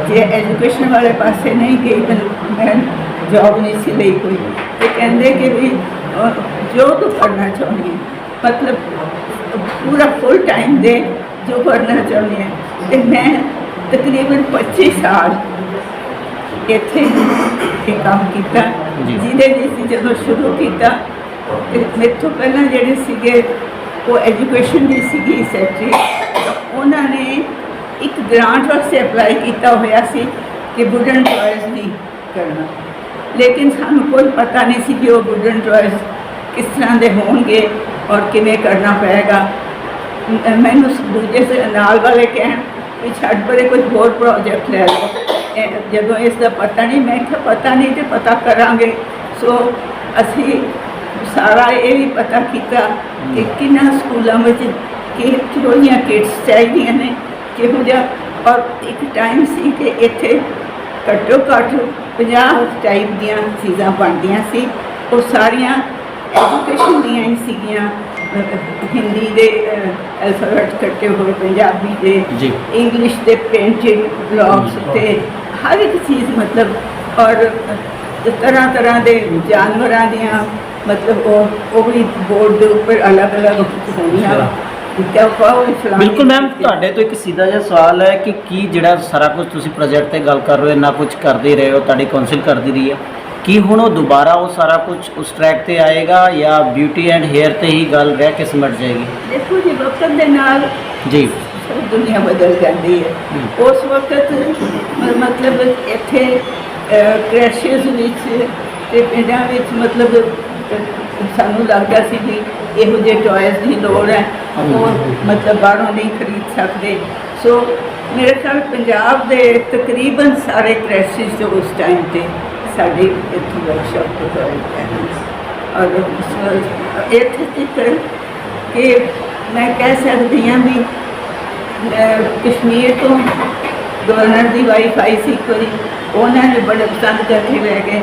ਜੇ ਐਜੂਕੇਸ਼ਨ ਵਾਲੇ ਪਾਸੇ ਨਹੀਂ ਗਈ, ਮੈਨੂੰ ਮੈਂ ਜੌਬ ਨਹੀਂ ਸੀ ਲਈ ਕੋਈ। ਤੇ ਕਹਿੰਦੇ ਕਿ ਵੀ ਜੋ ਤੂੰ ਕਰਨਾ ਚਾਹੁੰਦੀ ਹੈ ਮਤਲਬ ਪੂਰਾ ਫੁੱਲ ਟਾਈਮ ਦੇ ਜੋ ਕਰਨਾ ਚਾਹੁੰਦੀ ਹੈ। ਤੇ ਮੈਂ ਤਕਰੀਬਨ 25 ਸਾਲ ਇੱਥੇ ਇਹ ਕੰਮ ਕੀਤਾ। ਜਿਹਦੇ ਵਿੱਚ ਜਦੋਂ ਸ਼ੁਰੂ ਕੀਤਾ ਮੇਰੇ ਤੋਂ ਪਹਿਲਾਂ ਜਿਹੜੇ ਸੀਗੇ ਉਹ ਐਜੂਕੇਸ਼ਨ ਦੀ ਸੀਗੀ ਸੈਕਟਰੀ ਉਹਨਾਂ ਨੇ ਇੱਕ ਗ੍ਰਾਂਟ ਵਾਸਤੇ ਅਪਲਾਈ ਕੀਤਾ ਹੋਇਆ ਸੀ ਕਿ ਵੁਡਨ ਟॉयਜ਼ ਦੀ ਕਰਨਾ। ਲੇਕਿਨ ਸਾਨੂੰ ਕੋਈ ਪਤਾ ਨਹੀਂ ਸੀ ਕਿ ਉਹ ਵੁਡਨ ਟॉयਜ਼ ਕਿਸ ਤਰ੍ਹਾਂ ਦੇ ਹੋਣਗੇ ਔਰ ਕਿਵੇਂ ਕਰਨਾ ਪਏਗਾ। ਮੈਨੂੰ ਦੂਜੇ ਸ- ਨਾਲ ਵਾਲੇ ਕਹਿਣ ਵੀ ਛੱਡ ਪਰੇ ਕੋਈ ਹੋਰ ਪ੍ਰੋਜੈਕਟ ਲੈ ਲਓ। ਜਦੋਂ ਇਸ ਦਾ ਪਤਾ ਨਹੀਂ ਮੈਂ ਕਿਹਾ ਪਤਾ ਨਹੀਂ ਤੇ ਪਤਾ ਕਰਾਂਗੇ। ਸੋ ਅਸੀਂ ਸਾਰਾ ਇਹ ਵੀ ਪਤਾ ਕੀਤਾ ਕਿ ਕਿੰਨਾ ਸਕੂਲਾਂ ਵਿੱਚ ਕਿ ਕਿਹੋ ਜਿਹੀਆਂ ਕਿਟਸ ਚਾਹੀਦੀਆਂ ਨੇ ਕਿਹੋ ਜਿਹਾ ਔਰ ਇੱਕ ਟਾਈਮ ਸੀ ਕਿ ਇੱਥੇ ਘੱਟੋ ਘੱਟ 50 ਟਾਈਪ ਦੀਆਂ ਚੀਜ਼ਾਂ ਬਣਦੀਆਂ ਸੀ। ਉਹ ਸਾਰੀਆਂ ਐਜੂਕੇਸ਼ਨ ਦੀਆਂ ਹੀ ਸੀਗੀਆਂ। ਹਿੰਦੀ ਦੇ ਅਲਫਾਬੈਟ ਕੱਟੇ ਹੋਏ ਪੰਜਾਬੀ ਦੇ। ਇੰਗਲਿਸ਼ ਦੇ ਪੇਂਟਿੰਗ ਬਲੌਗਸ ਤੇ ਹਰ ਇੱਕ ਚੀਜ਼ ਮਤਲਬ ਔਰ ਤਰ੍ਹਾਂ ਤਰ੍ਹਾਂ ਦੇ ਜਾਨਵਰਾਂ ਦੀਆਂ ਮਤਲਬ ਉਹ ਉਹ ਵੀ ਬੋਰਡ ਦੇ ਉੱਪਰ ਅਲੱਗ-ਅਲੱਗ ਹੋਣੀਆਂ ਕਿਆ ਕਹੋ ਫਲਾਣੀ ਬਿਲਕੁਲ ਮੈਮ ਤੁਹਾਡੇ ਤੋਂ ਇੱਕ ਸਿੱਧਾ ਜਿਹਾ ਸਵਾਲ ਹੈ ਕਿ ਕੀ ਜਿਹੜਾ ਸਾਰਾ ਕੁਝ ਤੁਸੀਂ ਪ੍ਰੋਜੈਕਟ ਤੇ ਗੱਲ ਕਰ ਰਹੇ ਹੋ ਇੰਨਾ ਕੁਝ ਕਰਦੇ ਰਹੇ ਹੋ ਤੁਹਾਡੀ ਕਾਉਂਸਲ ਕਰਦੀ ਰਹੀ ਹੈ ਕੀ ਹੁਣ ਉਹ ਦੁਬਾਰਾ ਉਹ ਸਾਰਾ ਕੁਝ ਉਸ ਟਰੈਕ ਤੇ ਆਏਗਾ ਜਾਂ ਬਿਊਟੀ ਐਂਡ ਹੇਅਰ ਤੇ ਹੀ ਗੱਲ ਰਹਿ ਕੇ ਸਿਮਟ ਜਾਏਗੀ? ਦੇਖੋ ਜੀ ਵਕਤ ਦੇ ਨਾਲ ਜੀ। ਦੁਨੀਆ ਬਦਲ ਜਾਂਦੀ ਹੈ। ਉਸ ਵਕਤ ਮਤਲਬ ਇੱਥੇ ਕ੍ਰੈਸ਼ਸ ਵਿੱਚ ਤੇ ਪਿੰਡਾਂ ਵਿੱਚ ਮਤਲਬ ਸਾਨੂੰ ਲੱਗਦਾ ਸੀ ਵੀ ਇਹੋ ਜਿਹੇ ਟੌਇਜ਼ ਦੀ ਲੋੜ ਹੈ। ਉਹ ਮਤਲਬ ਬਾਹਰੋਂ ਨਹੀਂ ਖਰੀਦ ਸਕਦੇ। ਸੋ ਮੇਰੇ ਖਿਆਲ ਪੰਜਾਬ ਦੇ ਤਕਰੀਬਨ ਸਾਰੇ ਕ੍ਰੈਸ਼ਸ ਜੋ ਉਸ ਟਾਈਮ ਤੇ ਸਾਡੀ ਇੱਥੇ ਵਰਕਸ਼ਾਪ ਤੇ ਹੋਏ ਔਰ ਇੱਥੇ ਤੱਕ ਕਿ ਮੈਂ ਕਹਿ ਸਕਦੀ ਹਾਂ ਵੀ ਕਸ਼ਮੀਰ ਤੋਂ ਗਵਰਨਰ ਦੀ ਵਾਈਫ ਆਈ ਸੀ ਇੱਕ ਵਾਰੀ ਉਹਨਾਂ ਨੇ ਬੜੇ ਪਸੰਦ ਕਰਕੇ ਲੈ ਗਏ।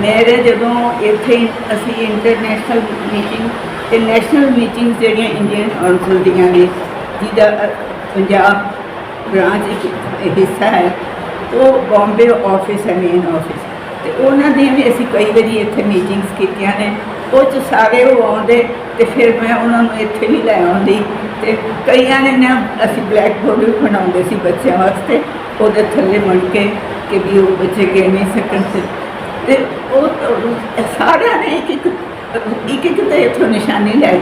ਮੇਰੇ ਜਦੋਂ ਇੱਥੇ ਅਸੀਂ ਇੰਟਰਨੈਸ਼ਨਲ ਮੀਟਿੰਗ ਤੇ ਨੈਸ਼ਨਲ ਮੀਟਿੰਗਸ ਜਿਹੜੀਆਂ ਇੰਡੀਅਨ ਕਾਉਂਸਲ ਦੀਆਂ ਨੇ, ਜਿਹਦਾ ਪੰਜਾਬ ਬ੍ਰਾਂਚ ਇੱਕ ਹਿੱਸਾ ਹੈ, ਉਹ ਬੰਬੇ ਆਫਿਸ ਹੈ ਮੇਨ ਆਫਿਸ ਤੇ ਉਹਨਾਂ ਦੀਆਂ ਵੀ ਅਸੀਂ ਕਈ ਵਾਰੀ ਇੱਥੇ ਮੀਟਿੰਗਸ ਕੀਤੀਆਂ ਨੇ, ਉਹ 'ਚ ਸਾਰੇ ਉਹ ਆਉਂਦੇ, ਤੇ ਫਿਰ ਮੈਂ ਉਹਨਾਂ ਨੂੰ ਇੱਥੇ ਵੀ ਲੈ ਆਉਂਦੀ। ਤੇ ਕਈਆਂ ਨੇ ਨਾ, ਅਸੀਂ ਬਲੈਕ ਬੋਰਡ ਵੀ ਬਣਾਉਂਦੇ ਸੀ ਬੱਚਿਆਂ ਵਾਸਤੇ, ਉਹਦੇ ਥੱਲੇ ਮੁੜ ਕੇ ਕਿ ਵੀ ਉਹ ਬੱਚੇ ਗੇ ਨਹੀਂ ਸਕਣ। ਤੇ ਤੇ ਉਹ ਉਹ ਸਾਰਿਆਂ ਨੇ ਇੱਕ ਇੱਕ ਇੱਕ ਤੇ ਇੱਥੋਂ ਨਿਸ਼ਾਨੀ ਲੈ ਹੈ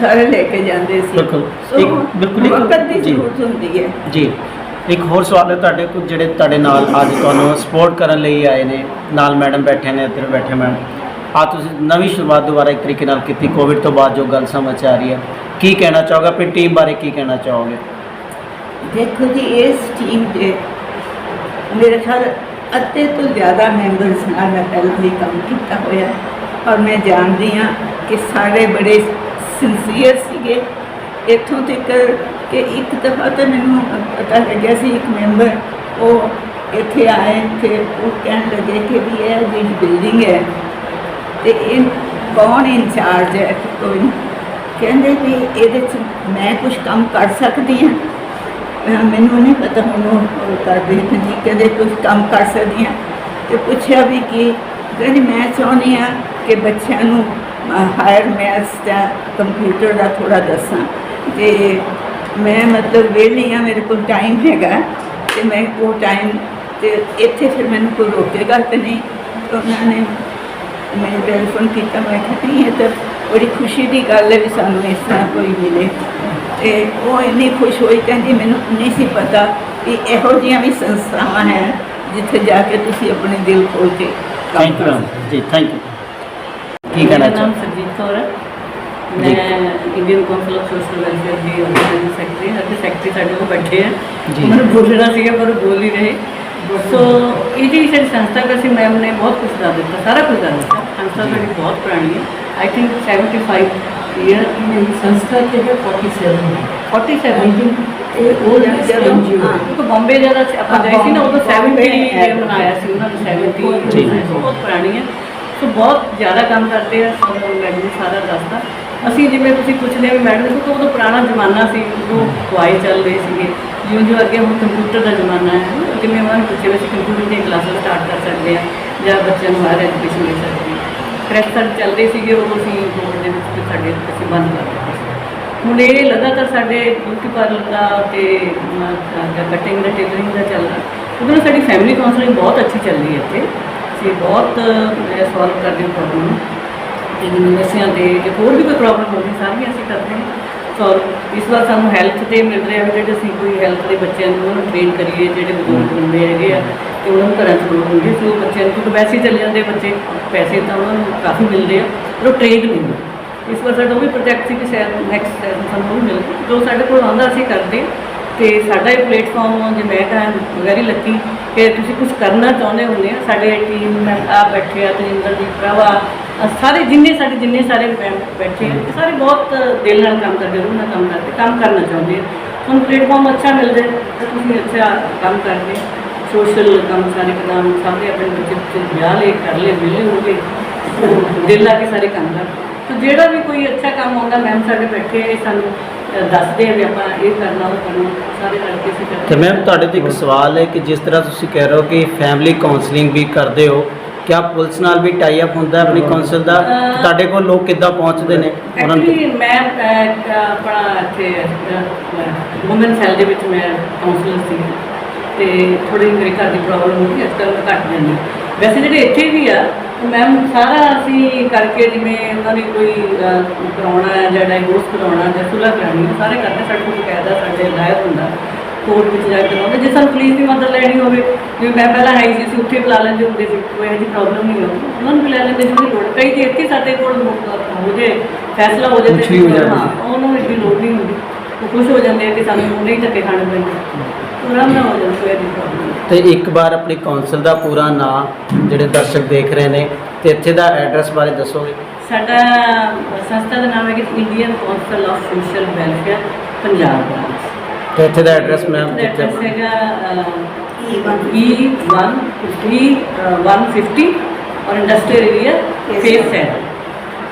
ਸਾਰੇ ਲੈ ਕੇ ਜਾਂਦੇ ਸੀ। ਬਿਲਕੁਲ। ਇੱਕ- ਬਿਲਕੁਲ ਇੱਕ- ਵਕਤ ਦੀ ਜੀ। ਜ਼ਰੂਰਤ ਹੁੰਦੀ ਹੈ। ਜੀ। ਇੱਕ ਹੋਰ ਸਵਾਲ ਹੈ ਤੁਹਾਡੇ ਕੋਲ ਜਿਹੜੇ ਤੁਹਾਡੇ ਨਾਲ ਅੱਜ ਤੁਹਾਨੂੰ ਸਪੋਰਟ ਕਰਨ ਲਈ ਆਏ ਨੇ ਨਾਲ ਮੈਡਮ ਬੈਠੇ ਨੇ ਇੱਧਰ ਬੈਠੇ ਮੈਮ ਆ ਤੁਸੀਂ ਨਵੀਂ ਸ਼ੁਰੂਆਤ ਦੁਬਾਰਾ ਇੱਕ ਤਰੀਕੇ ਨਾਲ ਕੀਤੀ ਕੋਵਿਡ ਤੋਂ ਬਾਅਦ ਜੋ ਗੱਲ ਸਮਝ ਆ ਰਹੀ ਹੈ। ਕੀ ਕਹਿਣਾ ਚਾਹੋਗੇ? ਆਪਣੀ ਟੀਮ ਬਾਰੇ ਕੀ ਕਹਿਣਾ ਚਾਹੋਗੇ? ਦੇਖੋ ਜੀ ਇਸ ਟੀਮ ਦੇ ਮੇਰੇ ਖਿਆਲ ਅੱਧੇ ਤੋਂ ਜ਼ਿਆਦਾ ਮੈਂਬਰਸ ਨਾਲ ਮੈਂ ਪਹਿਲਾਂ ਵੀ ਕੰਮ ਕੀਤਾ ਹੋਇਆ। ਹੈ ਔਰ ਮੈਂ ਜਾਣਦੀ ਹਾਂ ਕਿ ਸਾਰੇ ਬੜੇ ਸਿੰਸੀਅਰ ਸੀਗੇ। ਇੱਥੋਂ ਤੱਕ ਕਿ ਇੱਕ ਦਫਾ ਤਾਂ ਮੈਨੂੰ ਪਤਾ ਲੱਗਿਆ ਸੀ ਇੱਕ ਮੈਂਬਰ ਉਹ ਇੱਥੇ ਆਏ ਤੇ ਉਹ ਕਹਿਣ ਲੱਗੇ ਕਿ ਵੀ ਇਹ ਜਿਹੜੀ ਬਿਲਡਿੰਗ ਹੈ ਤੇ ਇਹ ਕੌਣ ਇੰਚਾਰਜ ਹੈ? ਕੋਈ ਕਹਿੰਦੇ ਵੀ ਇਹਦੇ ਚ ਮੈਂ ਕੁਝ ਕੰਮ ਕਰ ਸਕਦੀ ਹਾਂ। ਮੈਨੂੰ ਨਹੀਂ ਪਤਾ ਹੁਣ ਉਹ ਕਰਦੇ ਨੇ ਜੀ ਕਹਿੰਦੇ ਕੁਝ ਕੰਮ ਕਰ ਸਕਦੀ ਹਾਂ। ਤੇ ਪੁੱਛਿਆ ਵੀ ਕਿ, ਕਹਿੰਦੇ ਮੈਂ ਚਾਹੁੰਦੀ ਹਾਂ ਕਿ ਬੱਚਿਆਂ ਨੂੰ ਹਾਇਰ ਮੈਥਸ ਦਾ ਕੰਪਿਊਟਰ ਦਾ ਥੋੜਾ ਦੱਸਾਂ। ਤੇ ਮੈਂ ਮਤਲਬ ਵਿਹਲੀ ਹਾਂ ਮੇਰੇ ਕੋਲ ਟਾਈਮ ਹੈਗਾ ਤੇ ਮੈਂ ਉਹ ਟਾਈਮ ਤੇ ਇੱਥੇ ਫਿਰ ਮੈਨੂੰ ਕੋਈ ਰੋਕੇਗਾ ਤੇ ਨਹੀਂ? ਉਹਨਾਂ ਨੇ ਮੈਨੂੰ ਟੈਲੀਫੋਨ ਕੀਤਾ। ਮੈਂ ਕਿਹਾ ਨਹੀਂ ਇਹ ਤਾਂ ਬੜੀ ਖੁਸ਼ੀ ਦੀ ਗੱਲ ਹੈ ਵੀ ਸਾਨੂੰ ਇਸ ਤਰ੍ਹਾਂ ਕੋਈ ਮਿਲੇ। ਤੇ ਉਹ ਇੰਨੀ ਖੁਸ਼ ਹੋਈ ਕਹਿੰਦੀ ਮੈਨੂੰ ਨਹੀਂ ਸੀ ਪਤਾ ਕਿ ਇਹੋ ਜਿਹੀਆਂ ਵੀ ਸੰਸਥਾਵਾਂ ਹੈ ਜਿੱਥੇ ਜਾ ਕੇ ਤੁਸੀਂ ਆਪਣੇ ਦਿਲ ਖੋਲ ਕੇ ਕੰਮ ਥੈਂਕ ਯੂ ਕਰ ਜੀ ਥੈਂਕ ਯੂ ਕੀ ਕਹਿਣਾ ਮੇਰਾ ਨਾਮ ਚਾਹੁੰਦੇ ਸਰਜੀਤ ਕੌਰ ਹੈ ਮੈਂ Indian council of social welfare the organising secretary ਹਾਂ ਅਤੇ ਸੈਕਟਰੀ ਸਾਡੇ ਕੋਲ ਬੈਠੇ ਆ। ਜੀ। ਉਹਨਾਂ ਨੂੰ ਬੋਲਣਾ ਸੀਗਾ ਪਰ ਉਹ ਬੋਲ ਹੀ ਰਹੇ। ਸੋ ਇਹਦੀ ਜਿਹੜੀ ਸੰਸਥਾ kasi ਮੈਮ ਨੇ ਬਹੁਤ ਕੁਝ ਦੱਸ ਦਿੱਤਾ ਸਾਰਾ ਕੁਝ ਦੱਸ ਦਿੱਤਾ। ਸੰਸਥਾ ਸਾਡੀ ਬਹੁਤ ਪੁਰਾਣੀ ਹੈ। ਆਈ ਥਿੰਕ 75 ਈਅਰ ਸੰਸਥਾ ਕੇ ਹੈ। 47 47 ਇਹ ਉਹ ਜਦੋਂ NGO ਹਾਂ। ਕਿਉਂਕਿ ਬੰਬੇ ਜਦ ਅਸੀਂ ਆਪਾਂ ਗਏ ਸੀ ਨਾ ਉਦੋਂ 70 ਡੇ ਮਨਾਇਆ ਸੀ ਉਹਨਾਂ ਨੇ 70 ਜੀ। ਬਹੁਤ ਪੁਰਾਣੀ ਹੈ। ਸੋ ਬਹੁਤ ਜ਼ਿਆਦਾ ਕੰਮ ਕਰਦੇ ਆ, ਸਾਨੂੰ ਮੈਡਮ ਨੇ ਸਾਰਾ ਦੱਸਤਾ। ਅਸੀਂ ਜਿਵੇਂ ਤੁਸੀਂ ਪੁੱਛਦੇ ਹੋ ਮੈਡਮ ਨੂੰ ਉਦੋਂ ਪੁਰਾਣਾ ਜ਼ਮਾਨਾ ਸੀ, ਉਦੋਂ ਦਵਾਈ ਚੱਲ ਰਹੀ ਸੀਗੇ। ਜਿਉਂ ਜਿਉਂ ਅੱਗੇ ਹੁਣ ਕੰਪਿਊਟਰ ਦਾ ਜ਼ਮਾਨਾ ਹੈ ਜਿਵੇਂ ਉਹਨਾਂ ਨੇ ਪੁੱਛਿਆ ਵੀ ਅਸੀਂ ਕੰਪਿਊਟਰ ਦੀਆਂ ਕਲਾਸਾਂ ਸਟਾਰਟ ਕਰ ਸਕਦੇ ਹਾਂ ਜਾਂ ਬੱਚਿਆਂ ਨੂੰ ਬਾਹਰ ਐਜੂਕੇਸ਼ਨ ਦੇ ਸਕਦੇ ਹਾਂ ਕਰੈਕਟ ਸਾਡੇ ਚੱਲਦੇ ਸੀਗੇ ਉਹ ਅਸੀਂ ਬੋਰਡ ਦੇ ਵਿੱਚ ਸਾਡੇ ਅਸੀਂ ਬੰਦ ਕਰ ਦਿੱਤੇ ਸੀ। ਹੁਣ ਇਹ ਲਗਾਤਾਰ ਸਾਡੇ ਬਿਊਟੀ ਪਾਰਲਰ ਦਾ ਤੇ ਕਟਿੰਗ ਦਾ ਟੇਲਰਿੰਗ ਦਾ ਚੱਲਦਾ ਉਹਦੇ ਨਾਲ ਸਾਡੀ ਫੈਮਿਲੀ ਕਾਉਂਸਲਿੰਗ ਬਹੁਤ ਅੱਛੀ ਚੱਲ ਰਹੀ ਹੈ ਇੱਥੇ। ਅਸੀਂ ਬਹੁਤ ਸੋਲਵ ਕਰਦੇ ਹਾਂ ਪ੍ਰੋਬਲਮ ਨੂੰ। ਤੇ ਨਸ਼ਿਆਂ ਦੇ ਜੇ ਹੋਰ ਵੀ ਕੋਈ ਪ੍ਰੋਬਲਮ ਹੋਵੇ ਸਾਰੀਆਂ ਅਸੀਂ ਕਰਦੇ ਹਾਂ। ਸੋਲਵ ਇਸ ਵਾਰ ਸਾਨੂੰ ਹੈਲਥ ਤੇ ਮਿਲ ਰਿਹਾ ਵੀ ਜਿਹੜੇ ਅਸੀਂ ਕੋਈ ਹੈਲਥ ਦੇ ਬੱਚਿਆਂ ਨੂੰ ਉਹਨਾਂ ਨੂੰ ਟ੍ਰੇਨ ਕਰੀਏ, ਜਿਹੜੇ ਬਜ਼ੁਰਗ ਹੁੰਦੇ ਹੈਗੇ ਆ, ਤੇ ਉਹਨਾਂ ਨੂੰ ਘਰਾਂ 'ਚ ਲੋੜ ਹੁੰਦੀ ਸੋ ਬੱਚਿਆਂ ਨੂੰ ਕਿਉਂਕਿ ਵੈਸੇ ਹੀ ਚੱਲ ਜਾਂਦੇ ਬੱਚੇ, ਪੈਸੇ ਤਾਂ ਉਹਨਾਂ ਨੂੰ ਕਾਫੀ ਮਿਲਦੇ ਆ, ਪਰ ਉਹ ਟ੍ਰੇਨ ਨਹੀਂ ਇਸ ਵਾਰ ਸਾਡਾ ਉਹ ਵੀ ਪ੍ਰੋਜੈਕਟ ਸੀ ਕਿ ਸ਼ਾਇਦ ਨੈਕਸਟ ਸਾਨੂੰ ਉਹ ਮਿਲ ਜਾਏ। ਜੋ ਸਾਡੇ ਕੋਲ ਆਉਂਦਾ, ਅਸੀਂ ਕਰਦੇ ਤੇ ਸਾਡਾ ਇਹ ਪਲੇਟਫਾਰਮ ਜੇ ਮੈਂ ਕਹਾਂ ਵੈਰੀ ਲੱਕੀ ਕਿ ਤੁਸੀਂ ਕੁਝ ਕਰਨਾ ਚਾਹੁੰਦੇ ਹੁੰਦੇ ਆ। ਸਾਡੇ ਟੀਮ ਮੈਂ ਆ ਬੈਠੇ ਆ ਤੇਜਿੰਦਰਜੀਤ ਪ੍ਰਭਾ ਆਹ ਸਾਰੇ ਜਿੰਨੇ ਸਾਡੇ ਜਿੰਨੇ ਸਾਰੇ ਮੈਮ ਬੈਠੇ ਆ ਇਹ ਸਾਰੇ ਬਹੁਤ ਦਿਲ ਨਾਲ ਕੰਮ ਕਰਦੇ ਰੂਹ ਨਾਲ ਕੰਮ ਕਰਦੇ ਕੰਮ ਕਰਨਾ ਚਾਹੁੰਦੇ ਆ। ਤੁਹਾਨੂੰ ਪਲੇਟਫਾਰਮ ਅੱਛਾ ਮਿਲ ਜਾਏ ਤਾਂ ਤੁਸੀਂ ਅੱਛਾ ਕੰਮ ਕਰਦੇ ਸੋਸ਼ਲ ਕੰਮ ਸਾਰੇ ਕਦਮ ਸਾਰੇ ਆਪਣੇ ਬੱਚੇ ਬੱਚੇ ਵਿਆਹ ਲੈ ਕਰ ਲੈ ਮਿਲੇ ਹੋ ਦਿਲ ਲਾ ਕੇ ਸਾਰੇ ਕੰਮ ਕਰ ਤਾਂ ਜਿਹੜਾ ਵੀ ਕੋਈ ਅੱਛਾ ਕੰਮ ਆਉਂਦਾ, ਮੈਮ ਸਾਡੇ ਬੈਠੇ ਇਹ ਸਾਨੂੰ ਦੱਸਦੇ ਆ ਵੀ ਆਪਾਂ ਇਹ ਕਰਨਾ ਉਹ ਕਰਨਾ ਸਾਰੇ ਰਲ ਕੇ ਅਸੀਂ ਕਰਦੇ ਤੇ ਮੈਮ ਤੁਹਾਡੇ ਤੇ ਇੱਕ ਸਵਾਲ ਹੈ ਕਿ ਜਿਸ ਤਰ੍ਹਾਂ ਤੁਸੀਂ ਕਹਿ ਰਹੇ ਹੋ ਕਿ ਫੈਮਿਲੀ ਕਾਉਂਸਲਿੰਗ ਵੀ ਕਰਦੇ ਹੋ ਕਿਆ ਪੁਲਿਸ ਨਾਲ ਵੀ ਟਾਈ ਅਪ ਹੁੰਦਾ ਹੈ ਆਪਣੀ ਕਾਉਂਸਲ ਦਾ? ਅਹ ਤੁਹਾਡੇ ਕੋਲ ਲੋਕ ਕਿੱਦਾਂ ਪਹੁੰਚਦੇ ਨੇ ਉਹਨਾਂ ਨੂੰ? ਐਕਚੁਅਲੀ ਮੈਂ ਅ, ਇੱਕ ਆਪਣਾ ਇੱਥੇ ਵੂਮਨ ਸੈਲ ਦੇ ਵਿੱਚ ਮੈਂ ਕਾਉਂਸਲਰ ਸੀ। ਤੇ ਥੋੜੀ ਮੇਰੇ ਘਰ ਦੀ ਪ੍ਰੋਬਲਮ ਹੋ ਗਈ ਅੱਜ ਕੱਲ੍ਹ ਮੈਂ ਘੱਟ ਜਾਂਦੀ ਵੈਸੇ ਜਿਹੜੇ ਇੱਥੇ ਵੀ ਆ ਮੈਮ ਸਾਰਾ ਅਸੀਂ ਕਰਕੇ ਜਿਵੇਂ ਉਹਨਾਂ ਨੇ ਕੋਈ ਕਰਾਉਣਾ ਹੈ ਜਾਂ ਡਾਈਵੋਰਸ ਕਰਾਉਣਾ ਜਾਂ ਸੁਲ੍ਹਾ ਕਰਾਉਣੀ ਹੈ ਸਾਰੇ ਕਰਦੇ ਸਾਡੇ ਕੋਲ ਕਾਇਦਾ ਸਾਡੇ ਲਾਇਕ ਹੁੰਦਾ। ਕੋਰਟ ਵਿੱਚ ਜਾ ਕੇ ਕਰਾਉਂਦੇ ਜੇ ਸਾਨੂੰ ਪੁਲਿਸ ਦੀ ਮਦਦ ਲੈਣੀ ਹੋਵੇ ਜਿਵੇਂ ਮੈਂ ਪਹਿਲਾਂ ਆਈ ਸੀ ਅਸੀਂ ਉੱਥੇ ਬੁਲਾ ਲੈਂਦੇ ਹੁੰਦੇ ਸੀ ਕੋਈ ਇਹੋ ਜਿਹੀ ਪ੍ਰੋਬਲਮ ਨਹੀਂ ਹੁੰਦੀ ਉਹਨਾਂ ਨੂੰ ਵੀ ਲੈ ਲੈਂਦੇ ਜਿਹਦੀ ਲੋੜ ਕਈ ਜੇ ਇੱਥੇ ਸਾਡੇ ਕੋਲ ਹੋ ਜੇ ਫੈਸਲਾ ਹੋ ਜਾਏ ਕੁਛ ਵੀ ਹੋ ਤੇ ਜਾਵੇ। ਹਾਂ ਉਹਨੂੰ ਇੱਡੀ ਲੋੜ ਨਹੀਂ ਹੁੰਦੀ। ਉਹ ਖੁਸ਼ ਹੋ ਜਾਂਦੇ ਆ ਕਿ ਸਾਨੂੰ ਨਹੀਂ ਧੱਕੇ ਖਾਣੇ ਪੈਂਦੇ। ਉਹ ਆਰਾਮ ਨਾਲ ਹੋ ਜਾਂਦਾ ਕੋਈ ਇਹਦੀ ਪ੍ਰੋਬਲਮ ਤੇ ਇੱਕ ਵਾਰ ਆਪਣੀ ਕਾਉਂਸਲ ਦਾ ਪੂਰਾ ਨਾਮ ਜਿਹੜੇ ਦਰਸ਼ਕ ਦੇਖ ਰਹੇ ਨੇ ਤੇ ਇੱਥੇ ਦਾ ਐਡਰੈਸ ਬਾਰੇ ਦੱਸੋਗੇ? ਸਾਡਾ ਸੰਸਥਾ ਦਾ ਨਾਮ ਹੈ ਕਿ Indian council of social welfare Punjab ਤੇ ਇੱਥੇ ਦਾ ਐਡਰੈਸ ਐਡਰੈਸ ਕਿੱਥੇ ਹੈਗਾ E1 E150 ਔਰ ਇੰਡਸਟਰੀਅਲ ਏਰੀਆ ਫੇਸ ਹੈ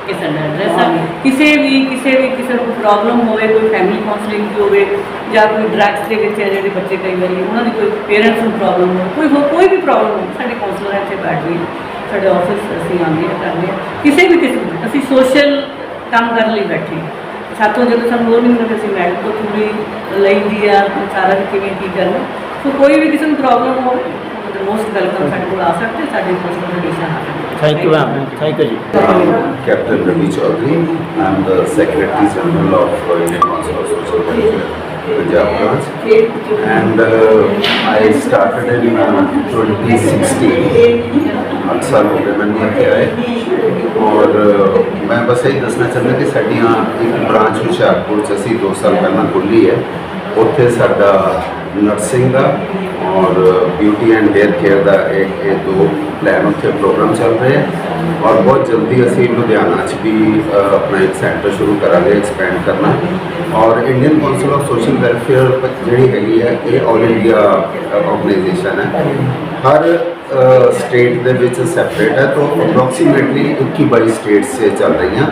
ਇਹ ਸਾਡਾ ਐਡਰੈਸ ਆ ਕਿਸੇ ਵੀ ਕਿਸੇ ਵੀ ਕਿਸੇ ਨੂੰ ਪ੍ਰੋਬਲਮ ਹੋਵੇ ਕੋਈ ਫੈਮਿਲੀ ਕਾਉਂਸਲਿੰਗ ਦੀ ਹੋਵੇ ਜਾਂ ਕੋਈ ਡਰੱਗਸ ਦੇ ਵਿੱਚ ਹੈ ਜਿਹੜੇ ਬੱਚੇ ਕਈ ਵਾਰੀ ਉਹਨਾਂ ਦੀ ਕੋਈ ਪੇਰੈਂਟਸ ਨੂੰ ਪ੍ਰੋਬਲਮ ਹੋ ਕੋਈ ਹੋ ਕੋਈ ਵੀ ਪ੍ਰੋਬਲਮ ਹੋ ਸਾਡੇ ਕਾਉਂਸਲਰ ਇੱਥੇ ਬੈਠਦੇ ਨੇ ਸਾਡੇ ਆਫਿਸ ਅਸੀਂ ਆਉਂਦੇ ਹਾਂ ਕਰਦੇ ਹਾਂ ਕਿਸੇ ਵੀ ਕਿਸਮ ਦੀ ਅਸੀਂ ਸੋਸ਼ਲ ਕੰਮ ਕਰਨ ਲਈ ਬੈਠੇ ਹਾਂ ਜਦੋਂ ਸਾਨੂੰ ਹੋਰ ਨਹੀਂ ਹੁੰਦਾ ਅਸੀਂ ਮੈਡਮ ਤੋਂ ਥੋੜੀ ਲਈਦੀ ਆ ਸਾਰਾ ਵੀ ਕਿਵੇਂ ਕੀ ਕਰਨਾ ਸੋ ਕੋਈ ਵੀ ਕਿਸੇ ਨੂੰ ਪ੍ਰੋਬਲਮ ਹੋਵੇ ਮੋਸਟ ਵੈਲਕਮ ਸਾਡੇ ਕੋਲ ਆ ਸਕਦੇ ਸਾਡੇ ਕੋਲ ਡਿਸ਼ਾ ਆ ਸਕਦੇ thank you ma'am thank you ji Captain Ravi Chaudhary. I'm the Secretary General of uh, Indian Council of Social Welfare, Punjab branch. And uh, I started in uh, 2016. ਅੱਠ ਸਾਲ ਹੋ ਗਏ ਮੈਨੂੰ ਇੱਥੇ ਆਏ ਔਰ ਅ, ਮੈਂ ਬਸ ਇਹ ਦੱਸਣਾ ਚਾਹੁੰਦਾ ਕਿ ਸਾਡੀਆਂ ਇੱਕ ਬ੍ਰਾਂਚ ਹੁਸ਼ਿਆਰਪੁਰ 'ਚ ਅਸੀਂ 2 ਸਾਲ ਪਹਿਲਾਂ ਖੋਲ੍ਹੀ ਹੈ ਉੱਥੇ ਸਾਡਾ ਨਰਸਿੰਗ ਦਾ ਔਰ ਬਿਊਟੀ ਐਂਡ ਹੇਅਰ ਕੇਅਰ ਦਾ ਇੱਕ ਇਹ ਦੋ ਪਲਾਨ ਉੱਥੇ ਪ੍ਰੋਗਰਾਮ ਚੱਲ ਰਹੇ ਹੈ ਔਰ ਬਹੁਤ ਜਲਦੀ ਅਸੀਂ ਲੁਧਿਆਣਾ 'ਚ ਵੀ ਆਪਣਾ ਇੱਕ ਸੈਂਟਰ ਸ਼ੁਰੂ ਕਰਾਂਗੇ ਐਕਸਪੈਂਡ ਕਰਨਾ। ਔਰ Indian council of social welfare ਜਿਹੜੀ ਹੈਗੀ ਹੈ ਇਹ ਆਲ ਇੰਡੀਆ ਆਰਗੇਨਾਈਜੇਸ਼ਨ ਹੈ ਹਰ ਸਟੇਟ ਦੇ ਵਿੱਚ ਸੈਪਰੇਟ ਹੈ ਤੋਂ ਅਪਰੋਕਸੀਮੇਟਲੀ 21 ਬਾਈ ਸਟੇਟਸ ਸੇ ਚੱਲ ਰਹੀਆਂ।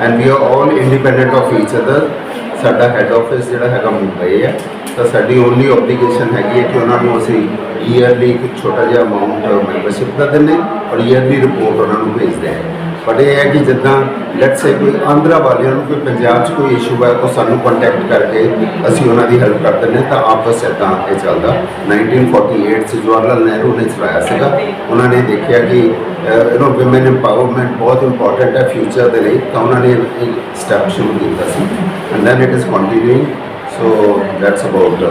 And we are all independent of each other ਸਾਡਾ ਹੈੱਡ ਆਫਿਸ ਜਿਹੜਾ ਹੈਗਾ ਮੁੰਬਈ ਹੈ ਤਾਂ ਸਾਡੀ ਓਨਲੀ ਆਬਲੀਗੇਸ਼ਨ ਹੈਗੀ ਹੈ ਕਿ ਉਹਨਾਂ ਨੂੰ ਅਸੀਂ ਈਅਰਲੀ ਇੱਕ ਛੋਟਾ ਜਿਹਾ ਅਮਾਉਂਟ ਮੈਂਬਰਸ਼ਿਪ ਦਾ ਦਿੰਦੇ ਔਰ ਈਅਰਲੀ ਰਿਪੋਰਟ ਉਹਨਾਂ ਨੂੰ ਭੇਜਦੇ ਹਾਂ। ਬਟ ਇਹ ਹੈ ਕਿ ਜਿੱਦਾਂ ਲੈਟਸ ਸੇ ਕੋਈ ਆਂਧਰਾ ਵਾਲਿਆਂ ਨੂੰ ਕੋਈ ਪੰਜਾਬ 'ਚ ਕੋਈ ਇਸ਼ੂ ਹੈ, ਉਹ ਸਾਨੂੰ ਕੰਟੈਕਟ ਕਰਕੇ ਅਸੀਂ ਉਹਨਾਂ ਦੀ ਹੈਲਪ ਕਰ ਦਿੰਦੇ ਹਾਂ ਤਾਂ ਆਪਸ ਇੱਦਾਂ ਇਹ ਚੱਲਦਾ। 1948 'ਚ ਜਵਾਹਰ ਲਾਲ ਨਹਿਰੂ ਨੇ ਚਲਾਇਆ ਸੀਗਾ। ਉਹਨਾਂ ਨੇ ਦੇਖਿਆ ਕਿ ਯੂ نو ਔਮਨ ਇੰਪਾਵਰਮੈਂਟ ਬਹੁਤ ਇੰਪੋਰਟੈਂਟ ਹੈ ਫਿਊਚਰ ਦੇ ਲਈ ਤਾਂ ਉਹਨਾਂ ਨੇ ਇੱਕ ਸਟੈਪ ਸ਼ੁਰੂ ਕੀਤਾ ਸੀ। And then it is continuing so that's about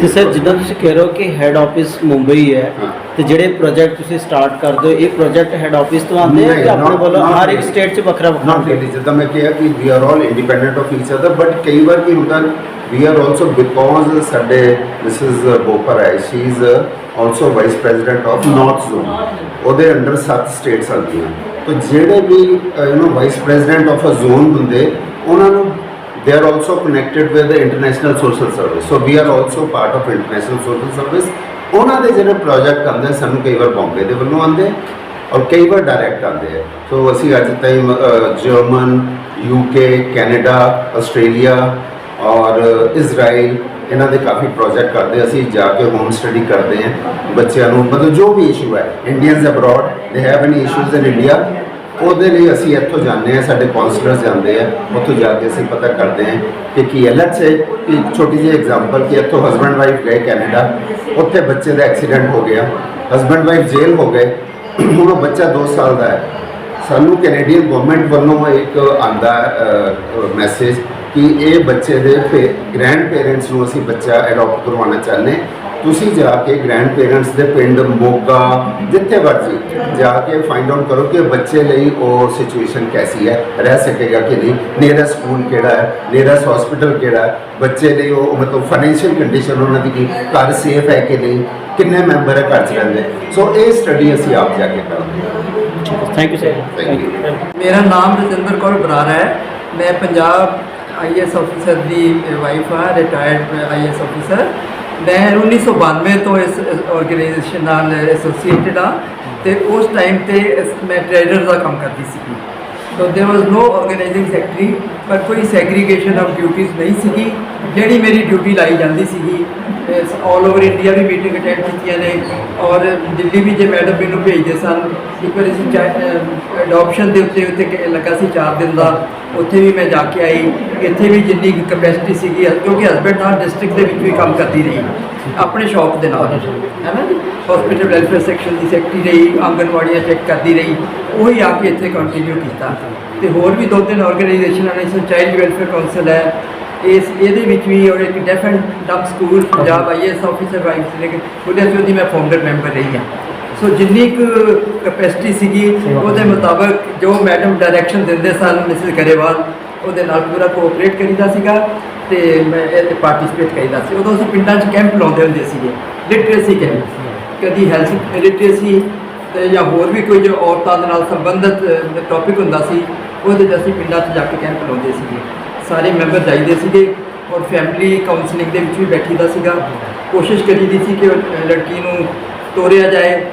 ਤੇ ਸਰ ਜਿੱਦਾਂ ਤੁਸੀਂ ਕਹਿ ਰਹੇ ਹੋ ਕਿ ਹੈੱਡ ਆਫਿਸ ਮੁੰਬਈ ਹੈ ਹਾਂ। ਤੇ ਜਿਹੜੇ ਪ੍ਰੋਜੈਕਟ ਤੁਸੀਂ ਸਟਾਰਟ ਕਰਦੇ ਹੋ ਇਹ ਪ੍ਰੋਜੈਕਟ ਹੈੱਡ ਆਫਿਸ ਤੋਂ ਆਉਂਦੇ ਆ ਨਹੀਂ, ਕਿ ਆਪਣੇ not- ਵੱਲੋਂ not ਹਰ ਇੱਕ really. ਸਟੇਟ 'ਚ ਵੱਖਰਾ ਵੱਖਰਾ ਨਾਟ ਰੀਲੀ ਜਿੱਦਾਂ ਮੈਂ ਕਿਹਾ ਕਿ we are all independent of each other but ਕਈ ਵਾਰ ਕੀ ਹੁੰਦਾ ਵੀ ਆਰ ਆਲਸੋ ਬਿਕੋਜ਼ ਸਾਡੇ ਮਿਸਿਸ ਬੋਪਰ ਹੈ she is also vice president of north zone ਉਹਦੇ ਅੰਡਰ ਸੱਤ ਸਟੇਟਸ ਆਉਂਦੀਆਂ। ਤਾਂ ਜਿਹੜੇ ਵੀ you know vice president of a zone ਹੁੰਦੇ ਉਹਨਾਂ ਨੂੰ they are also connected with the international social service. So, we are also part of international social service. ਉਹਨਾਂ ਦੇ ਜਿਹੜੇ ਪ੍ਰੋਜੈਕਟ ਆਉਂਦੇ ਸਾਨੂੰ ਕਈ ਵਾਰ ਬੰਬੇ ਦੇ ਵੱਲੋਂ ਆਉਂਦੇ ਔਰ ਕਈ ਵਾਰ ਡਾਇਰੈਕਟ ਆਉਂਦੇ ਆ ਸੋ ਅਸੀਂ ਅੱਜ ਤਾਈਂ ਜਰਮਨ ਯੂਕੇ ਕੈਨੇਡਾ ਆਸਟ੍ਰੇਲੀਆ ਔਰ ਇਜ਼ਰਾਈਲ ਇਹਨਾਂ ਦੇ ਕਾਫੀ ਪ੍ਰੋਜੈਕਟ ਕਰਦੇ ਅਸੀਂ ਜਾ ਕੇ ਹੋਮ ਸਟੱਡੀ ਕਰਦੇ ਹਾਂ ਬੱਚਿਆਂ ਨੂੰ ਮਤਲਬ ਜੋ ਵੀ ਇਸ਼ੂ ਹੈ Indians abroad they have any issues in India ਉਹਦੇ ਲਈ ਅਸੀਂ ਇੱਥੋਂ ਜਾਂਦੇ ਹਾਂ, ਸਾਡੇ ਕਾਉਂਸਲਰਸ ਜਾਂਦੇ ਆ, ਉੱਥੋਂ ਜਾ ਕੇ ਅਸੀਂ ਪਤਾ ਕਰਦੇ ਹਾਂ ਕਿ ਕੀ ਹੈ। ਲੈਟਸ ਸੇ ਇੱਕ ਛੋਟੀ ਜਿਹੀ ਐਗਜ਼ਾਮਪਲ ਕਿ ਇੱਥੋਂ ਹਸਬੰਡ ਵਾਈਫ ਗਏ ਕੈਨੇਡਾ ਉੱਥੇ ਬੱਚੇ ਦਾ ਐਕਸੀਡੈਂਟ ਹੋ ਗਿਆ ਹਸਬੰਡ ਵਾਈਫ ਜੇਲ੍ਹ ਹੋ ਗਏ, ਹੁਣ ਉਹ ਬੱਚਾ 2 ਸਾਲ ਦਾ ਹੈ। ਸਾਨੂੰ ਕੈਨੇਡੀਅਨ ਗਵਰਨਮੈਂਟ ਵੱਲੋਂ ਇੱਕ ਆਂਦਾ ਮੈਸੇਜ ਕਿ ਇਹ ਬੱਚੇ ਦੇ ਗ੍ਰੈਂਡ ਪੇਰੈਂਟਸ ਨੂੰ ਅਸੀਂ ਬੱਚਾ ਅਡਾਪਟ ਕਰਵਾਉਣਾ ਚਾਹੁੰਦੇ ਤੁਸੀਂ ਜਾ ਕੇ ਗ੍ਰੈਂਡ ਪੇਰੈਂਟਸ ਦੇ ਪਿੰਡ ਮੋਗਾ ਜਿੱਥੇ ਮਰਜ਼ੀ ਜਾ ਕੇ ਫਾਈਂਡ ਆਊਟ ਕਰੋ ਕਿ ਬੱਚੇ ਲਈ ਉਹ ਸਿਚੁਏਸ਼ਨ ਕੈਸੀ ਹੈ। ਰਹਿ ਸਕੇਗਾ ਕਿ ਨਹੀਂ? ਨੀਅਰੈਸਟ ਸਕੂਲ ਕਿਹੜਾ ਹੈ? ਨੀਅਰੈਸਟ ਹਸਪੀਟਲ ਕਿਹੜਾ ਹੈ? ਬੱਚੇ ਲਈ ਉਹ ਮਤਲਬ ਫਾਈਨੈਂਸ਼ੀਅਲ ਕੰਡੀਸ਼ਨ ਉਹਨਾਂ ਦੀ ਕੀ? ਘਰ ਸੇਫ ਹੈ ਕਿ ਨਹੀਂ? ਕਿੰਨੇ ਮੈਂਬਰ ਹੈ ਘਰ ਚ ਰਹਿੰਦੇ? ਸੋ ਇਹ ਸਟੱਡੀ ਅਸੀਂ ਆਪ ਜਾ ਕੇ ਕਰਦੇ ਹਾਂ। Thank you sir thank you ਮੇਰਾ ਨਾਮ ਰਜਿੰਦਰ ਕੌਰ ਬਰਾੜ ਹੈ। ਮੈਂ ਪੰਜਾਬ ਆਈਐਸ ਅਫੀਸਰ ਦੀ ਵਾਈਫ ਹਾਂ ਰਿਟਾਇਰਡ ਆਈਐਸ ਅਫੀਸਰ ਮੈਂ 1992 ਤੋਂ ਇਸ ਆਰਗੇਨਾਈਜੇਸ਼ਨ ਨਾਲ ਐਸੋਸੀਏਟਡ ਹਾਂ ਤੇ ਉਸ ਟਾਈਮ ਤੇ ਇਸ- ਮੈਂ ਟ੍ਰੇਡਰ ਦਾ ਕੰਮ ਕਰਦੀ ਸੀ so there was no organising secretary ਪਰ ਕੋਈ ਸੈਗਰੀਗੇਸ਼ਨ ਆਫ ਡਿਊਟੀਆਂ ਨਹੀਂ ਸੀਗੀ ਜਿਹੜੀ ਮੇਰੀ ਡਿਊਟੀ ਲਾਈ ਜਾਂਦੀ ਸੀਗੀ ਆਲ ਓਵਰ ਇੰਡੀਆ ਵੀ ਮੀਟਿੰਗ ਅਟੈਂਡ ਕੀਤੀਆਂ ਨੇ, ਔਰ ਦਿੱਲੀ ਵੀ ਜੇ ਮੈਡਮ ਮੈਨੂੰ ਭੇਜਦੇ ਸਨ, ਇੱਕ ਵਾਰੀ ਅਸੀਂ ਅਡਾਪਸ਼ਨ ਦੇ ਉੱਤੇ ਉੱਤੇ ਲੱਗਾ ਸੀ 4 ਦਿਨ ਦਾ, ਉੱਥੇ ਵੀ ਮੈਂ ਜਾ ਕੇ ਆਈ, ਇੱਥੇ ਵੀ ਜਿੰਨੀ ਕਪੈਸਿਟੀ ਸੀਗੀ, ਕਿਉਂਕਿ ਹਸਬੈਂਡ ਨਾਲ ਡਿਸਟ੍ਰਿਕਟ ਦੇ ਵਿੱਚ ਵੀ ਕੰਮ ਕਰਦੀ ਰਹੀ, ਆਪਣੇ ਸ਼ੌਪ ਦੇ ਨਾਲ, ਹੈ ਨਾ ਜੀ? ਹਸਪੀਟਲ ਵੈਲਫੇਅਰ ਸੈਕਸ਼ਨ ਦੀ ਸੈਕਟਰੀ ਰਹੀ, ਆਂਗਨਵਾੜੀਆਂ ਚੈੱਕ ਕਰਦੀ ਰਹੀ, ਉਹੀ ਆ ਕੇ ਇੱਥੇ ਕੰਟੀਨਿਊ ਕੀਤਾ। ਤੇ ਹੋਰ ਵੀ ਦੋ ਤਿੰਨ ਆਰਗੇਨਾਈਜੇਸ਼ਨਾਂ ਨੇ ਚਾਈਲਡ ਵੈਲਫੇਅਰ ਕਾਉਂਸਲ ਹੈ ਇਸ ਇਹਦੇ ਵਿੱਚ ਵੀ ਔਰ ਇੱਕ deaf and dumb school Punjab IS officer vice ਨੇ ਉਹਦੇ ਵਿੱਚ ਉਹਦੀ ਮੈਂ ਫਾਊਂਡਰ ਮੈਂਬਰ ਰਹੀ ਹਾਂ। ਸੋ ਜਿੰਨੀ ਕੁ ਕਪੈਸਿਟੀ ਸੀਗੀ ਉਹਦੇ ਮੁਤਾਬਕ ਜੋ ਮੈਡਮ ਡਾਇਰੈਕਸ਼ਨ ਦਿੰਦੇ ਸਨ ਮਿਸਿਸ ਗਰੇਵਾਲ ਉਹਦੇ ਨਾਲ ਪੂਰਾ ਕੋਆਪਰੇਟ ਕਰੀਦਾ ਸੀਗਾ ਤੇ ਮੈਂ ਇਹ ਪਾਰਟਿਸਿਪੇਟ ਕਰੀਦਾ ਸੀ। ਉਦੋਂ ਅਸੀਂ ਪਿੰਡਾਂ 'ਚ ਕੈਂਪ ਲਾਉਂਦੇ ਹੁੰਦੇ ਸੀਗੇ ਲਿਟਰੇਸੀ ਕੈਂਪ ਕਦੀ ਹੈਲਥ ਲਿਟਰੇਸੀ ਤੇ ਜਾਂ ਹੋਰ ਵੀ ਕੋਈ ਜੋ ਔਰਤਾਂ ਦੇ ਨਾਲ ਸੰਬੰਧਿਤ ਟੌਪਿਕ ਹੁੰਦਾ ਸੀ ਉਹਦੇ 'ਚ ਅਸੀਂ ਪਿੰਡਾਂ 'ਚ ਜਾ ਕੇ ਕੈਂਪ ਲਾਉਂਦੇ ਸੀਗੇ। ਸਾਰੇ ਮੈਂਬਰ ਜਾਈਦੇ ਸੀਗੇ ਔਰ ਫੈਮਿਲੀ ਕਾਉਂਸਲਿੰਗ ਦੇ ਵਿੱਚ ਵੀ ਬੈਠੀ ਦਾ ਸੀਗਾ। ਕੋਸ਼ਿਸ਼ ਕਰੀ ਦੀ ਸੀ ਕਿ ਲੜਕੀ ਨੂੰ ਤੋਰਿਆ ਜਾਏ।